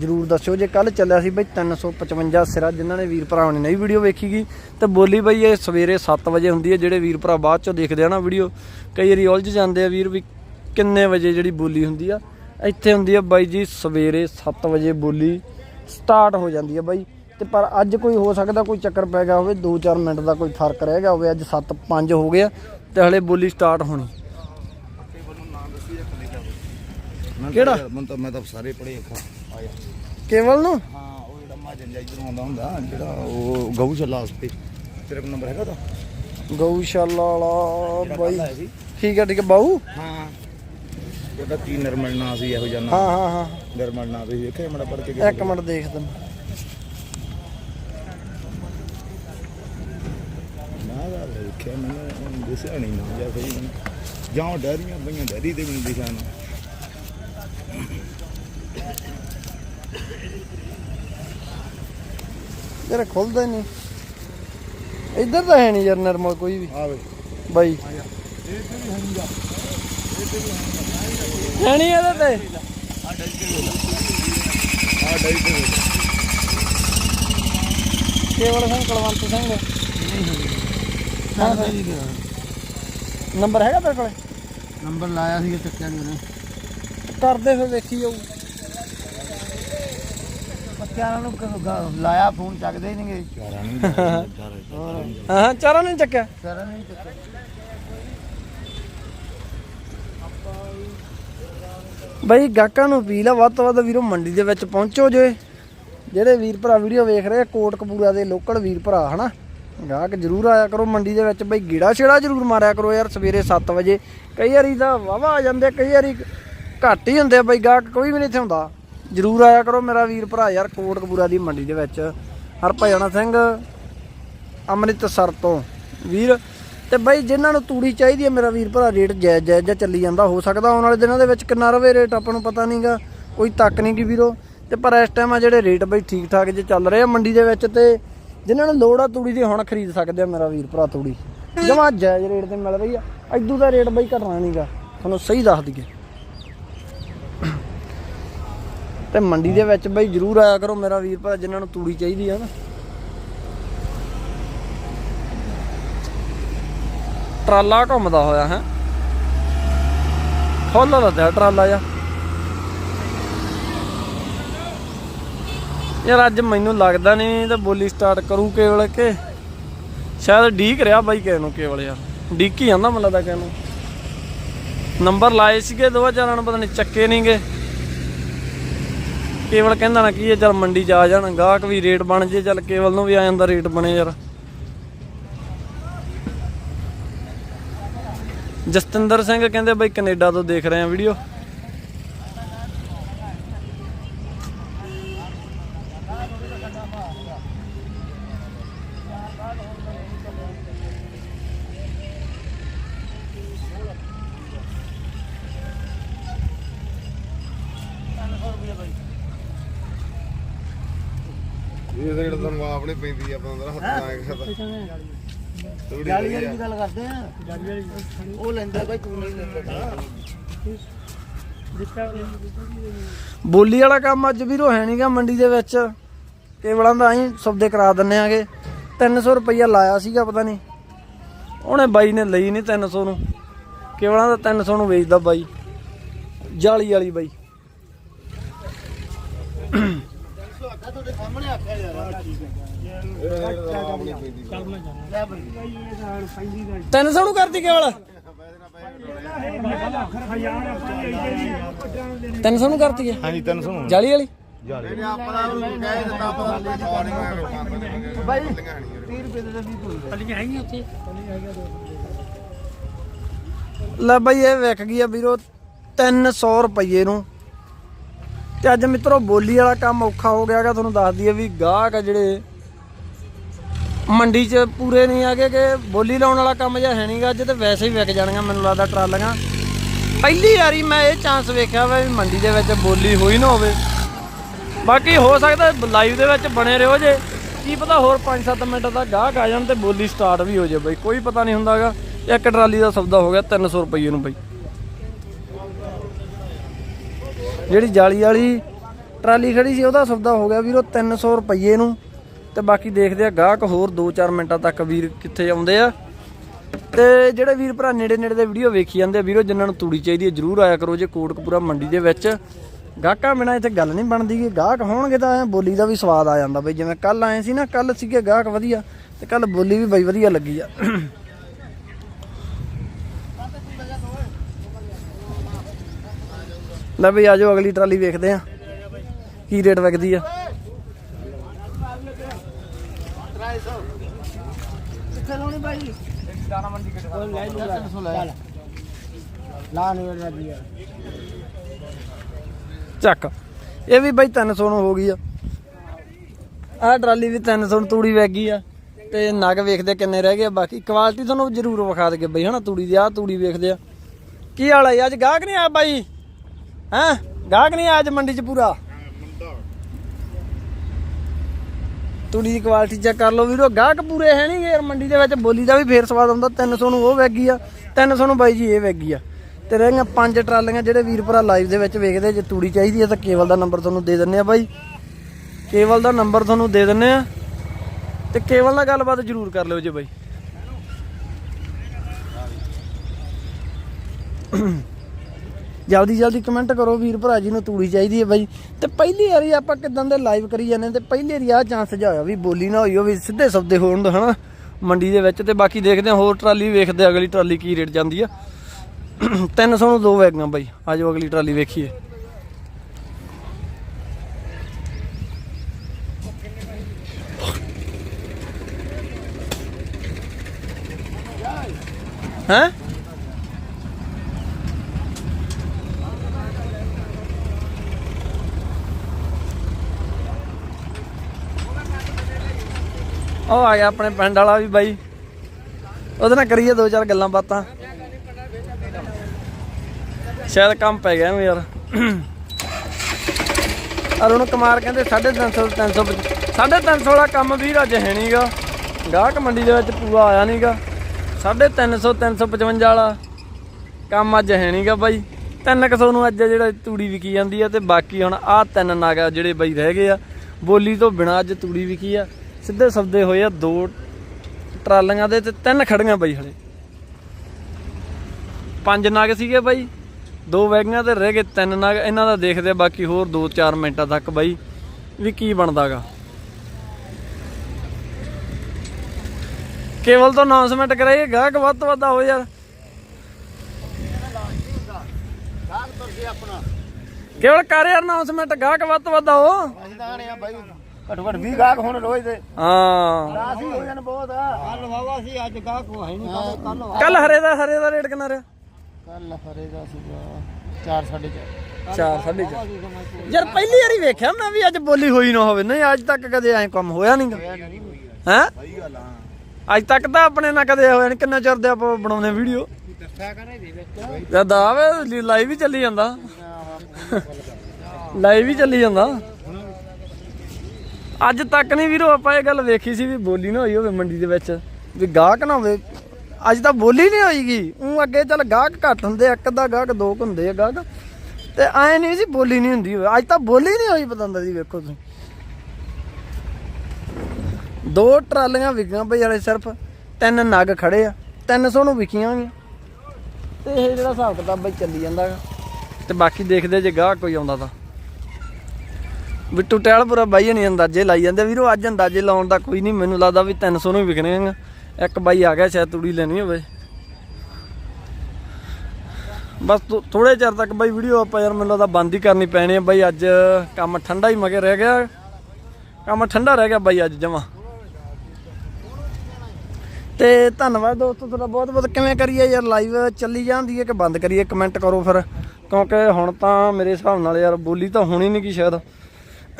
ਜਰੂਰ ਦੱਸਿਓ, ਜੇ ਕੱਲ ਚੱਲਿਆ ਸੀ ਬਈ 355 ਸਿਰਾ, ਜਿਨ੍ਹਾਂ ਨੇ ਵੀਰ ਭਰਾਵਾਂ ਨੇ ਨਹੀਂ ਵੀਡੀਓ ਵੇਖੀ ਗਈ ਤੇ ਬੋਲੀ ਬਈ ਇਹ ਸਵੇਰੇ 7 ਵਜੇ ਹੁੰਦੀ ਹੈ, ਜਿਹੜੇ ਵੀਰ ਭਰਾ ਬਾਅਦ ਚੋਂ ਦੇਖਦੇ ਆ ਨਾ ਵੀਡੀਓ ਕਈ ਵਾਰੀ ਉਲਝ ਜਾਂਦੇ ਆ ਵੀਰ ਵੀ ਕਿੰਨੇ ਵਜੇ ਜਿਹੜੀ ਬੋਲੀ ਹੁੰਦੀ ਆ। ਇੱਥੇ ਹੁੰਦੀ ਆ ਬਾਈ ਜੀ, ਸਵੇਰੇ 7 ਵਜੇ ਬੋਲੀ ਸਟਾਰਟ ਹੋ ਜਾਂਦੀ ਆ ਬਾਈ। ਤੇ ਪਰ ਅੱਜ ਕੋਈ ਹੋ ਸਕਦਾ ਕੋਈ ਚੱਕਰ ਪੈ ਗਿਆ ਹੋਵੇ 2-4 ਮਿੰਟ ਦਾ ਕੋਈ ਫ਼ਰਕ ਰਹਿ ਗਿਆ ਹੋਵੇ, ਅੱਜ 7-5 ਹੋ ਗਿਆ ਤੇ ਹਲੇ ਬੋਲੀ ਸਟਾਰਟ ਹੋਣੀ। ਕਿਹੜਾ? ਮੈਂ ਤਾਂ ਮੈਂ ਤਾਂ ਸਾਰੇ ਪੜੇ ਆਇਆ ਕੇਵਲ ਨੂੰ? ਹਾਂ ਉਹ ਜਿਹੜਾ ਮਾਜਨ ਜਾਈ ਜਦੋਂ ਆਉਂਦਾ ਹੁੰਦਾ ਜਿਹੜਾ ਉਹ ਗਊਸ਼ਾਲਾ ਉਸਤੇ ਤੇਰੇ ਕੋਲ ਨੰਬਰ ਹੈਗਾ ਤਾਂ ਗਊਸ਼ਾਲਾ ਵਾਲਾ ਬਾਈ। ਕੱਲ੍ਹ ਆਇਆ ਸੀ। ਠੀਕ ਹੈ ਠੀਕ ਹੈ ਬਾਊ। ਹਾਂ। ਉਹਦਾ ਕੀ ਨਿਰਮਲ ਨਾਂ ਸੀ ਇਹੋ ਜਿਹਾ ਹਾਂ ਨਾਂ? ਹਾਂ ਹਾਂ ਨਿਰਮਲ ਨਾਂ ਤੁਸੀਂ ਵੇਖਿਆ ਮੜਾ ਪੜ ਕੇ ਗਏ ਇੱਕ ਮਿੰਟ ਦੇਖਦਾ ਨਾ ਦਾ ਵੇਖਿਆ ਮੈਨੂੰ ਦਿਸਿਆ ਨਹੀਂ ਨਾ ਜਾਂ ਸਹੀ ਮੈਨੂੰ ਜਾਂ ਡੈਰੀਆਂ ਪਈਆਂ ਡੈਰੀ ਤੇ ਵੀ ਨਹੀਂ ਦਿਖਿਆ ਨਾ। ਯਾਰ ਖੁੱਲਦਾ ਨਹੀਂ। ਇੱਧਰ ਤਾਂ ਹੈ ਨਹੀਂ ਯਾਰ ਨਰਮਲ ਕੋਈ ਵੀ। ਆਵੇ ਬਾਈ। ਹੈ ਨਹੀਂ ਇਹਦੇ ਤੇ ਆ। ਡੈਰੀ ਤੇ। ਕੇਵਲ ਸਿੰਘ ਕੁਲਵੰਤ ਸਿੰਘ। ਹਾਂ। ਨੰਬਰ ਹੈਗਾ ਤੇਰੇ ਕੋਲੇ? ਨੰਬਰ ਲਾਇਆ ਸੀ ਚੱਕਿਆ ਨਹੀਂ ਉਹਨੇ। ਕਰਦੇ ਫਿਰ ਵੇਖੀ ਜਾਊ। ਬੱਚਿਆਂ ਨੂੰ ਕ- ਲਾਇਆ ਫੋਨ ਚੱਕਦੇ ਹੀ ਨਹੀਂਗੇ। ਹਾਂ ਹਾਂ ਚਾਰਾਂ ਨੇ ਚੱਕਿਆ। ਸਾਰਾ ਨਹੀਂ ਚੱਕਿਆ। ਬਈ ਗਾਹਕਾਂ ਨੂੰ ਅਪੀਲ ਆ ਵੱਧ ਤੋਂ ਵੱਧ ਵੀਰੋ ਮੰਡੀ ਦੇ ਵਿੱਚ ਪਹੁੰਚੋ ਜੇ। ਜਿਹੜੇ ਵੀਰ ਭਰਾ ਵੀਡੀਓ ਵੇਖ ਰਹੇ ਆ, ਕੋਟਕਪੂਰਾ ਦੇ ਲੋਕਲ ਵੀਰ ਭਰਾ ਹਨਾ? ਗਾਹਕ ਜਰੂਰ ਆਇਆ ਕਰੋ ਮੰਡੀ ਦੇ ਵਿੱਚ। ਬਈ ਗੀੜਾ ਛੇੜਾ ਜਰੂਰ ਮਾਰਿਆ ਕਰੋ ਯਾਰ ਸਵੇਰੇ 7 ਵਜੇ। ਕਈ ਵਾਰੀ ਤਾਂ ਵਾਵਾ ਆ ਜਾਂਦੇ ਕਈ ਵਾਰੀ ਘੱਟ ਹੀ ਹੁੰਦੇ ਆ ਬਈ ਗਾਹਕ ਕੋਈ ਵੀ ਨਹੀਂ ਇੱਥੇ ਹੁੰਦਾ। ਜਰੂਰ ਆਇਆ ਕਰੋ ਮੇਰਾ ਵੀਰ ਭਰਾ ਯਾਰ ਕੋਟਕਪੂਰਾ ਦੀ ਮੰਡੀ ਦੇ ਵਿੱਚ, ਹਰਭਜਨ ਸਿੰਘ ਅੰਮ੍ਰਿਤਸਰ ਤੋਂ। ਵੀਰ, ਤੇ ਬਾਈ ਜਿਨ੍ਹਾਂ ਨੂੰ ਤੂੜੀ ਚਾਹੀਦੀ ਹੈ, ਮੇਰਾ ਵੀਰ ਭਰਾ ਰੇਟ ਜਾਇਜ਼ ਜਾਇਜ਼ ਜਿਹਾ ਚੱਲੀ ਜਾਂਦਾ, ਹੋ ਸਕਦਾ ਆਉਣ ਵਾਲੇ ਦਿਨਾਂ ਦੇ ਵਿੱਚ ਕਿੰਨਾ ਰਵੇ ਰੇਟ, ਆਪਾਂ ਨੂੰ ਪਤਾ ਨਹੀਂਗਾ ਕੋਈ ਤੱਕ ਨਹੀਂ ਗੀ ਵੀਰੋ। ਤੇ ਪਰ ਇਸ ਟਾਈਮ ਆ ਜਿਹੜੇ ਰੇਟ ਬਈ ਠੀਕ ਠਾਕ ਜੇ ਚੱਲ ਰਹੇ ਆ ਮੰਡੀ ਦੇ ਵਿੱਚ, ਤੇ ਜਿਨ੍ਹਾਂ ਨੂੰ ਲੋੜ ਆ ਤੂੜੀ ਦੀ ਹੁਣ ਖਰੀਦ ਸਕਦੇ ਆ ਮੇਰਾ ਵੀਰ ਭਰਾ ਤੂੜੀ। ਜਮਾ ਜਾਇਜ਼ ਰੇਟ ਤੇ ਮਿਲ ਰਹੀ ਆ ਐਦੂ ਦਾ ਰੇਟ ਬਈ ਘਟਣਾ ਨਹੀਂਗਾ ਤੁਹਾਨੂੰ ਸਹੀ ਦੱਸ ਦਈਏ। ਤੇ ਮੰਡੀ ਦੇ ਵਿੱਚ ਬਈ ਜਰੂਰ ਆਇਆ ਕਰੋ ਮੇਰਾ ਵੀਰ ਭਰਾ ਜਿਨ੍ਹਾਂ ਨੂੰ ਤੂੜੀ ਚਾਹੀਦੀ ਆ ਨਾ। ਟਰਾਲਾ ਘੁੰਮਦਾ ਹੋਇਆ ਹੈ। ਖੋਲ੍ਹ ਲੱਦਿਆ ਟਰਾਲਾ ਜਾ ਯਾਰ ਅੱਜ ਮੈਨੂੰ ਲੱਗਦਾ ਨਹੀਂ ਤਾਂ ਬੋਲੀ ਸਟਾਰਟ ਕਰੂ ਕੇਵਲ ਕੇ। ਸ਼ਾਇਦ ਡੀਕ ਰਿਹਾ ਬਾਈ ਕਿਸੇ ਨੂੰ, ਕੇਵਲ ਯਾਰ। ਡੀਕ ਹੀ ਆਂਦਾ ਮੈਨੂੰ ਲੱਗਦਾ ਕਿਸੇ ਨੂੰ। ਨੰਬਰ ਲਾਏ ਸੀਗੇ ਦੋ ਚਾਰਾਂ ਨੂੰ ਪਤਾ ਨਹੀਂ ਚੱਕੇ ਨਹੀਂਗੇ ਕੇਵਲ ਕਹਿੰਦਾ ਨਾ ਕੀ ਹੈ ਚੱਲ ਮੰਡੀ 'ਚ ਆ ਜਾਣ, ਗਾਹਕ ਵੀ ਰੇਟ ਬਣ ਜੇ, ਚੱਲ ਕੇਵਲ ਨੂੰ ਵੀ ਆ ਜਾਂਦਾ ਰੇਟ ਬਣੇ ਯਾਰ। ਜਸਤਿੰਦਰ ਸਿੰਘ ਕਹਿੰਦੇ ਬਈ ਕੈਨੇਡਾ ਤੋਂ ਦੇਖ ਰਹੇ ਆ ਵੀਡੀਓ। ਥੋੜੀ ਗਾਲੀ ਵਾਲੀ ਦੀ ਗੱਲ ਕਰਦੇ ਆ। ਗਾਲੀ ਵਾਲੀ ਉਹ ਲੈਂਦਾ ਬਾਈ ਤੂੰ ਨਹੀਂ ਲੈਂਦਾ ਦਿੱਤਾ ਬੋਲੀ ਵਾਲਾ ਕੰਮ ਅੱਜ ਵੀਰੋ ਹੈ ਨਹੀਂਗਾ ਮੰਡੀ ਦੇ ਵਿੱਚ। ਕੇਵਲਾਂ ਦਾ ਅਸੀਂ ਸੌਦੇ ਕਰਾ ਦਿੰਨੇ ਆਗੇ। 300 ਰੁਪਈਆ ਲਾਇਆ ਸੀਗਾ ਪਤਾ ਨਹੀਂ ਉਹਨੇ ਬਾਈ ਨੇ ਲਈ ਨਹੀਂ 300 ਨੂੰ। ਕੇਵਲਾਂ ਦਾ 300 ਨੂੰ ਵੇਚਦਾ ਬਾਈ। ਜਾਲੀ ਵਾਲੀ ਬਾਈ। ਤੁਹਾਡੇ ਸਾਹਮਣੇ ਆਖਿਆ ਯਾਰ ਠੀਕ ਹੈ 300 ਨੂੰ ਕਰਦੀ ਕੇਵਲ? 300 ਨੂੰ ਕਰਤੀ ਹੈ? ਹਾਂਜੀ 300 ਜਾਲੀ ਵਾਲੀ ਇਹਨੇ ਆਪਣਾ ਨੂੰ। ਕਹਿ ਦਿੱਤਾ ਆਪਾਂ ਲੈ ਬਾਈ 30 ਰੁਪਏ ਦੇ 20 ਰੁਪਏ ਪੱਲੀਆਂ ਹੈਗੀਆਂ ਉੱਥੇ। ਲੈ ਬਾਈ ਇਹ ਵਿਕ ਗਈ ਆ ਵੀਰੋ 300 ਰੁਪਏ ਨੂੰ। ਤੇ ਅੱਜ ਮਿੱਤਰੋ ਬੋਲੀ ਵਾਲਾ ਕੰਮ ਔਖਾ ਹੋ ਗਿਆਗਾ ਤੁਹਾਨੂੰ ਦੱਸ ਦਈਏ ਵੀ ਗਾਹਕ ਆ ਜਿਹੜੇ ਮੰਡੀ 'ਚ ਪੂਰੇ ਨਹੀਂ ਆਗੇ ਕਿ ਬੋਲੀ ਲਾਉਣ ਵਾਲਾ ਕੰਮ ਜਿਹਾ ਹੈ ਨਹੀਂਗਾ ਅੱਜ ਤੇ ਵੈਸੇ ਹੀ ਵਿਕ ਜਾਣਗੀਆਂ ਮੈਨੂੰ ਲੱਗਦਾ ਟਰਾਲੀਆਂ। ਪਹਿਲੀ ਵਾਰੀ ਮੈਂ ਇਹ ਚਾਂਸ ਵੇਖਿਆ ਵਾ ਵੀ ਮੰਡੀ ਦੇ ਵਿੱਚ ਬੋਲੀ ਹੋਈ ਨਾ ਹੋਵੇ। ਬਾਕੀ ਹੋ ਸਕਦਾ ਲਾਈਵ ਦੇ ਵਿੱਚ ਬਣੇ ਰਹੋ ਜੇ। ਕੀ ਪਤਾ ਹੋਰ 5-7 ਮਿੰਟ ਦਾ ਗਾਹਕ ਆ ਜਾਣ ਤੇ ਬੋਲੀ ਸਟਾਰਟ ਵੀ ਹੋ ਜਾਏ ਬਈ। ਕੋਈ ਪਤਾ ਨਹੀਂ ਹੁੰਦਾਗਾ ਇੱਕ ਟਰਾਲੀ ਦਾ ਸੌਦਾ ਹੋ ਗਿਆ 300 ਰੁਪਏ ਨੂੰ ਬਈ। ਜਿਹੜੀ ਜਾਲੀ ਵਾਲੀ ਟਰਾਲੀ ਖੜੀ ਸੀ ਉਹਦਾ ਸੌਦਾ ਹੋ ਗਿਆ ਵੀਰੋ 300 ਰੁਪਏ ਨੂੰ। ਤੇ ਬਾਕੀ ਦੇਖਦੇ ਆ ਗਾਹਕ ਹੋਰ 2-4 ਮਿੰਟਾਂ ਤੱਕ ਵੀਰ ਕਿੱਥੇ ਆਉਂਦੇ ਆ। ਤੇ ਜਿਹੜੇ ਵੀਰ ਭਰਾ ਨੇੜੇ ਨੇੜੇ ਦੇ ਵੀਡੀਓ ਵੇਖੀ ਜਾਂਦੇ ਆ, ਵੀਰੋ, ਜਿਨ੍ਹਾਂ ਨੂੰ ਤੂੜੀ ਚਾਹੀਦੀ ਹੈ, ਜਰੂਰ ਆਇਆ ਕਰੋ ਜੇ ਕੋਟਕਪੂਰਾ ਮੰਡੀ ਦੇ ਵਿੱਚ। ਗਾਹਕਾਂ ਬਿਨਾ ਇੱਥੇ ਗੱਲ ਨਹੀਂ ਬਣਦੀ ਕਿ ਗਾਹਕ ਹੋਣਗੇ ਤਾਂ ਐਂ ਬੋਲੀ ਦਾ ਵੀ ਸਵਾਦ ਆ ਜਾਂਦਾ ਬਈ, ਜਿਵੇਂ ਕੱਲ ਆਏ ਸੀ ਨਾ ਕੱਲ ਸੀਗੇ ਗਾਹਕ ਵਧੀਆ, ਤੇ ਕੱਲ ਬੋਲੀ ਵੀ ਬਈ ਵਧੀਆ ਲੱਗੀ ਆ। ਲੈ ਬਈ ਆਜੋ ਅਗਲੀ ਟਰਾਲੀ ਵੇਖਦੇ ਆ, ਕੀ ਰੇਟ ਵਗਦੀ ਆ। ਕਿੱਥੇ ਲਾਉਣੀ ਬਾਈ? ਦਾਣਾ ਮੰਡੀ ਕਿੱਥੇ ਲੈ ਜੂਗਾ 300 ਲੈ। ਲਾ ਨਹੀਂ ਰਾਜੀ ਯਾਰ ਚੱਕ। ਇਹ ਵੀ ਬਈ 300 ਨੂੰ ਹੋ ਗਈ ਆ। ਆਹ ਟਰਾਲੀ ਵੀ 300 ਨੂੰ ਤੂੜੀ ਵਗ ਗਈ ਆ। ਤੇ ਨਗ ਵੇਖਦੇ ਕਿੰਨੇ ਰਹਿ ਗਏ ਆ। ਬਾਕੀ ਕੁਆਲਿਟੀ ਤੁਹਾਨੂੰ ਜ਼ਰੂਰ ਵਿਖਾ ਦਗੇ ਬਈ ਹਨਾ? ਤੂੜੀ ਦੀ ਆਹ ਤੂੜੀ ਵੇਖਦੇ ਆ। ਕੀ ਹਾਲ ਹੈ ਅੱਜ ਗਾਹਕ ਨਹੀਂ ਆ ਬਾਈ? ਹੈਂ? ਗਾਹਕ ਨਹੀਂ ਆ ਅੱਜ ਮੰਡੀ 'ਚ ਪੂਰਾ? ਤੂੜੀ ਦੀ ਕੁਆਲਿਟੀ ਚੈੱਕ ਕਰ ਲਓ ਵੀਰੋ, ਗਾਹਕ ਪੂਰੇ ਹੈ ਨਹੀਂ ਯਾਰ, ਮੰਡੀ ਦੇ ਵਿੱਚ ਬੋਲੀ ਦਾ ਵੀ ਫੇਰ ਸਵਾਦ ਆਉਂਦਾ 300 ਨੂੰ ਉਹ ਵੈਗੀ ਗਈ ਆ 300 ਨੂੰ ਬਾਈ ਜੀ ਇਹ ਵੈਗੀ ਆ। ਤੇ ਰਹਿ ਗਈਆਂ ਪੰਜ ਟਰਾਲੀਆਂ ਜਿਹੜੇ ਵੀਰ ਭਰਾ ਲਾਈਵ ਦੇ ਵਿੱਚ ਵੇਖਦੇ, ਜੇ ਤੂੜੀ ਚਾਹੀਦੀ ਹੈ ਤਾਂ ਕੇਵਲ ਦਾ ਨੰਬਰ ਤੁਹਾਨੂੰ ਦੇ ਦਿੰਨੇ ਆ ਬਾਈ। ਕੇਵਲ ਦਾ ਨੰਬਰ ਤੁਹਾਨੂੰ ਦੇ ਦਿੰਨੇ ਆ। ਤੇ ਕੇਵਲ ਨਾਲ ਗੱਲਬਾਤ ਜ਼ਰੂਰ ਕਰ ਲਿਓ ਜੇ ਬਾਈ। ਜਲਦੀ ਜਲਦੀ ਕਮੈਂਟ ਕਰੋ ਵੀਰ ਭਰਾ ਜੀ ਨੂੰ ਤੂੜੀ ਚਾਹੀਦੀ ਹੈ ਬਾਈ। ਤੇ ਪਹਿਲੀ ਵਾਰੀ ਆਪਾਂ ਕਿਦਾਂ ਦੇ ਲਾਈਵ ਕਰੀ ਜਾਂਦੇ ਤੇ ਪਹਿਲੀ ਵਾਰੀ ਆ ਚਾਂਸ ਜਿਹਾ ਹੋਇਆ ਵੀ ਬੋਲੀ ਨਾ ਹੋਈ ਹੋਵੇ, ਸਿੱਧੇ ਸੌਦੇ ਹੋਣ ਦਾ, ਹਨਾ? ਮੰਡੀ ਦੇ ਵਿੱਚ ਤੇ ਬਾਕੀ ਦੇਖਦੇ ਹਾਂ, ਹੋਰ ਟਰਾਲੀ ਵੇਖਦੇ ਅਗਲੀ ਟਰਾਲੀ ਕੀ ਰੇਟ ਜਾਂਦੀ ਆ। 300 ਨੂੰ ਦੋ ਵੈਗਾਂ ਬਾਈ। ਆਜੋ ਅਗਲੀ ਟਰਾਲੀ ਵੇਖੀਏ। ਹੈਂ? ਉਹ ਆ ਗਿਆ ਆਪਣੇ ਪਿੰਡ ਵਾਲਾ ਵੀ ਬਾਈ। ਉਹਦੇ ਨਾਲ ਕਰੀਏ ਦੋ ਚਾਰ ਗੱਲਾਂ ਬਾਤਾਂ। ਸ਼ਾਇਦ ਕੰਮ ਪੈ ਗਿਆ ਇਹਨੂੰ ਯਾਰ। ਅਰੁਣ ਕੁਮਾਰ ਕਹਿੰਦੇ 350 300 350 ਵਾਲਾ ਕੰਮ ਵੀਰ ਅੱਜ ਹੈ ਨਹੀਂਗਾ ਗਾਹਕ ਮੰਡੀ ਦੇ ਵਿੱਚ ਪੂਰਾ ਆਇਆ ਨਹੀਂਗਾ 350 355 ਵਾਲਾ ਕੰਮ ਅੱਜ ਹੈ ਨਹੀਂਗਾ ਬਾਈ। 300 ਨੂੰ ਅੱਜ ਜਿਹੜਾ ਤੂੜੀ ਵਿਕੀ ਜਾਂਦੀ ਆ ਤੇ ਬਾਕੀ ਹੁਣ ਆਹ ਤਿੰਨ ਨਾਗਾ ਜਿਹੜੇ ਬਾਈ ਰਹਿ ਗਏ ਆ। ਬੋਲੀ ਤੋਂ ਬਿਨਾ ਅੱਜ ਤੂੜੀ ਵਿਕੀ ਆ। ਸਿੱਧੇ ਸੌਦੇ ਹੋਏ ਆ ਦੋ ਟਰਾਲੀਆਂ ਦੇ ਤੇ ਤਿੰਨ ਖੜੀਆਂ ਬਾਈ ਹਲੇ। ਪੰਜ ਨਗ ਸੀਗੇ ਬਾਈ, ਦੋ ਵੈਗੀਆਂ ਤੇ ਰਹਿ ਗਏ ਤਿੰਨ ਨਗ। ਇਹਨਾਂ ਦਾ ਦੇਖਦੇ ਬਾਕੀ ਹੋਰ 2-4 ਮਿੰਟਾਂ ਤੱਕ ਬਾਈ ਵੀ ਕੀ ਬਣਦਾਗਾ। ਕੇਵਲ ਤੋਂ ਅਨਾਉਂਸਮੈਂਟ ਕਰਾਈਏ, ਗਾਹਕ ਵੱਧ ਤੋਂ ਵੱਧ ਹੋ ਯਾਰ। ਕੇਵਲ ਕਰ ਯਾਰ ਅਨਾਉਂਸਮੈਂਟ ਗਾਹਕ ਵੱਧ ਤੋਂ ਵੱਧ ਆਓ। ਅਸੀਂ ਤਾਂ ਆਣੇ ਆ ਬਾਈ। ਘੱਟੋ ਘੱਟ 20 ਗਾਹਕ ਹੁਣ ਰੋਜ਼ ਦੇ। ਹਾਂ। ਅਸੀਂ ਹੋ ਜਾਣ ਬਹੁਤ। ਆ ਕੱਲ ਵਾਵਾ ਸੀ ਅੱਜ ਗਾਹਕ ਹੈ ਨਹੀਂ ਕੱਲ ਕੱਲ ਕੱਲ ਹਰੇ ਦਾ ਹਰੇ ਦਾ ਰੇਟ ਕਿੰਨਾ ਰਿਹਾ? ਕੱਲ ਫਰੇਗਾ ਸੀਗਾ 4 4.5 4 4.5 ਯਾਰ ਪਹਿਲੀ ਵਾਰੀ ਵੇਖਿਆ ਮੈਂ ਵੀ ਅੱਜ ਬੋਲੀ ਹੋਈ ਨਾ ਹੋਵੇ। ਨਹੀਂ ਅੱਜ ਤੱਕ ਕਦੇ ਐ ਕੰਮ ਹੋਇਆ ਨਹੀਂਗਾ ਹੈ? ਸਹੀ ਗੱਲ ਆ। ਅੱਜ ਤੱਕ ਤਾਂ ਆਪਣੇ ਨਾਲ ਕਦੇ ਹੋਇਆ ਨਹੀਂ ਕਿੰਨਾ ਚਿਰ ਦੇ ਆਪਾਂ ਬਣਾਉਂਦੇ ਵੀਡੀਓ ਦੱਸਿਆ ਕਰੇ ਦੇ ਵਿੱਚ। ਜਦ ਆਵੇ ਲਾਈਵ ਹੀ ਚੱਲੀ ਜਾਂਦਾ। ਲਾਈਵ ਹੀ ਚੱਲੀ ਜਾਂਦਾ। ਅੱਜ ਤੱਕ ਨਹੀਂ ਵੀਰੋ, ਆਪਾਂ ਇਹ ਗੱਲ ਵੇਖੀ ਸੀ ਵੀ ਬੋਲੀ ਨਾ ਹੋਈ ਹੋਵੇ ਮੰਡੀ ਦੇ ਵਿੱਚ, ਵੀ ਗਾਹਕ ਨਾ ਹੋਵੇ। ਅੱਜ ਤਾਂ ਬੋਲੀ ਨਹੀਂ ਹੋਈਗੀ। ਉਹ ਅੱਗੇ ਚੱਲ ਗਾਹਕ ਘੱਟ ਹੁੰਦੇ ਇੱਕ ਦਾ ਗਾਹਕ, ਦੋ ਕੁ ਹੁੰਦੇ ਆ ਗਾਹਕ। ਤੇ ਐ ਨਹੀਂ ਸੀ ਬੋਲੀ ਨਹੀਂ ਹੁੰਦੀ ਹੋਵੇ। ਅੱਜ ਤਾਂ ਬੋਲੀ ਨਹੀਂ ਹੋਈ ਪਤੰਦਰ ਦੀ ਵੇਖੋ ਤੁਸੀਂ। ਦੋ ਟਰਾਲੀਆਂ ਵਿਕੀਆਂ ਬਈ ਵਾਲੇ ਸਿਰਫ, ਤਿੰਨ ਨਗ ਖੜੇ ਆ 300 ਨੂੰ ਵਿਕੀਆਂ ਗਈਆਂ ਤੇ ਇਹ ਜਿਹੜਾ ਹਿਸਾਬ ਕਿਤਾਬ ਬਈ ਚੱਲੀ ਜਾਂਦਾ ਗਾ। ਤੇ ਬਾਕੀ ਦੇਖਦੇ ਜੇ ਗਾਹਕ ਕੋਈ ਆਉਂਦਾ ਤਾਂ। ਬਿੱਟੂ ਟਹਿਲਪੁਰਾ ਬਾਈ ਨਹੀਂ ਅੰਦਾਜ਼ੇ ਲਾਈ ਜਾਂਦੇ ਵੀਰੋ, ਅੱਜ ਅੰਦਾਜ਼ੇ ਲਾਉਣ ਦਾ ਕੋਈ ਨਹੀਂ, ਮੈਨੂੰ ਲੱਗਦਾ ਵੀ 300 ਨੂੰ ਹੀ ਵਿਕਣੇ ਇੱਕ ਬਾਈ ਆ ਗਿਆ, ਸ਼ਾਇਦ ਤੂੜੀ ਲੈਣੀ ਹੋਵੇ। ਬਸ ਥੋੜੇ ਚਿਰ ਤੱਕ ਬਾਈ ਵੀਡੀਓ ਆਪਾਂ ਯਾਰ ਮੈਨੂੰ ਲੱਗਦਾ ਬੰਦ ਹੀ ਕਰਨੀ ਪੈਣੀ ਹੈ ਬਾਈ ਅੱਜ ਕੰਮ ਠੰਡਾ ਹੀ ਮਗੇ ਰਹਿ ਗਿਆ। ਕੰਮ ਠੰਡਾ ਰਹਿ ਗਿਆ ਬਾਈ ਅੱਜ ਜਮਾ। ਤੇ ਧੰਨਵਾਦ ਦੋਸਤੋ, ਤੁਹਾਡਾ ਬਹੁਤ ਬਹੁਤ ਕਿਵੇਂ ਕਰੀਏ ਯਾਰ ਲਾਈਵ ਚੱਲੀ ਜਾਂਦੀ ਹੈ ਕਿ ਬੰਦ ਕਰੀਏ? ਕਮੈਂਟ ਕਰੋ ਫਿਰ। ਕਿਉਂਕਿ ਹੁਣ ਤਾਂ ਮੇਰੇ ਹਿਸਾਬ ਨਾਲ ਯਾਰ ਬੋਲੀ ਤਾਂ ਹੋਣੀ ਨਹੀਂ ਕੀ ਸ਼ਾਇਦ।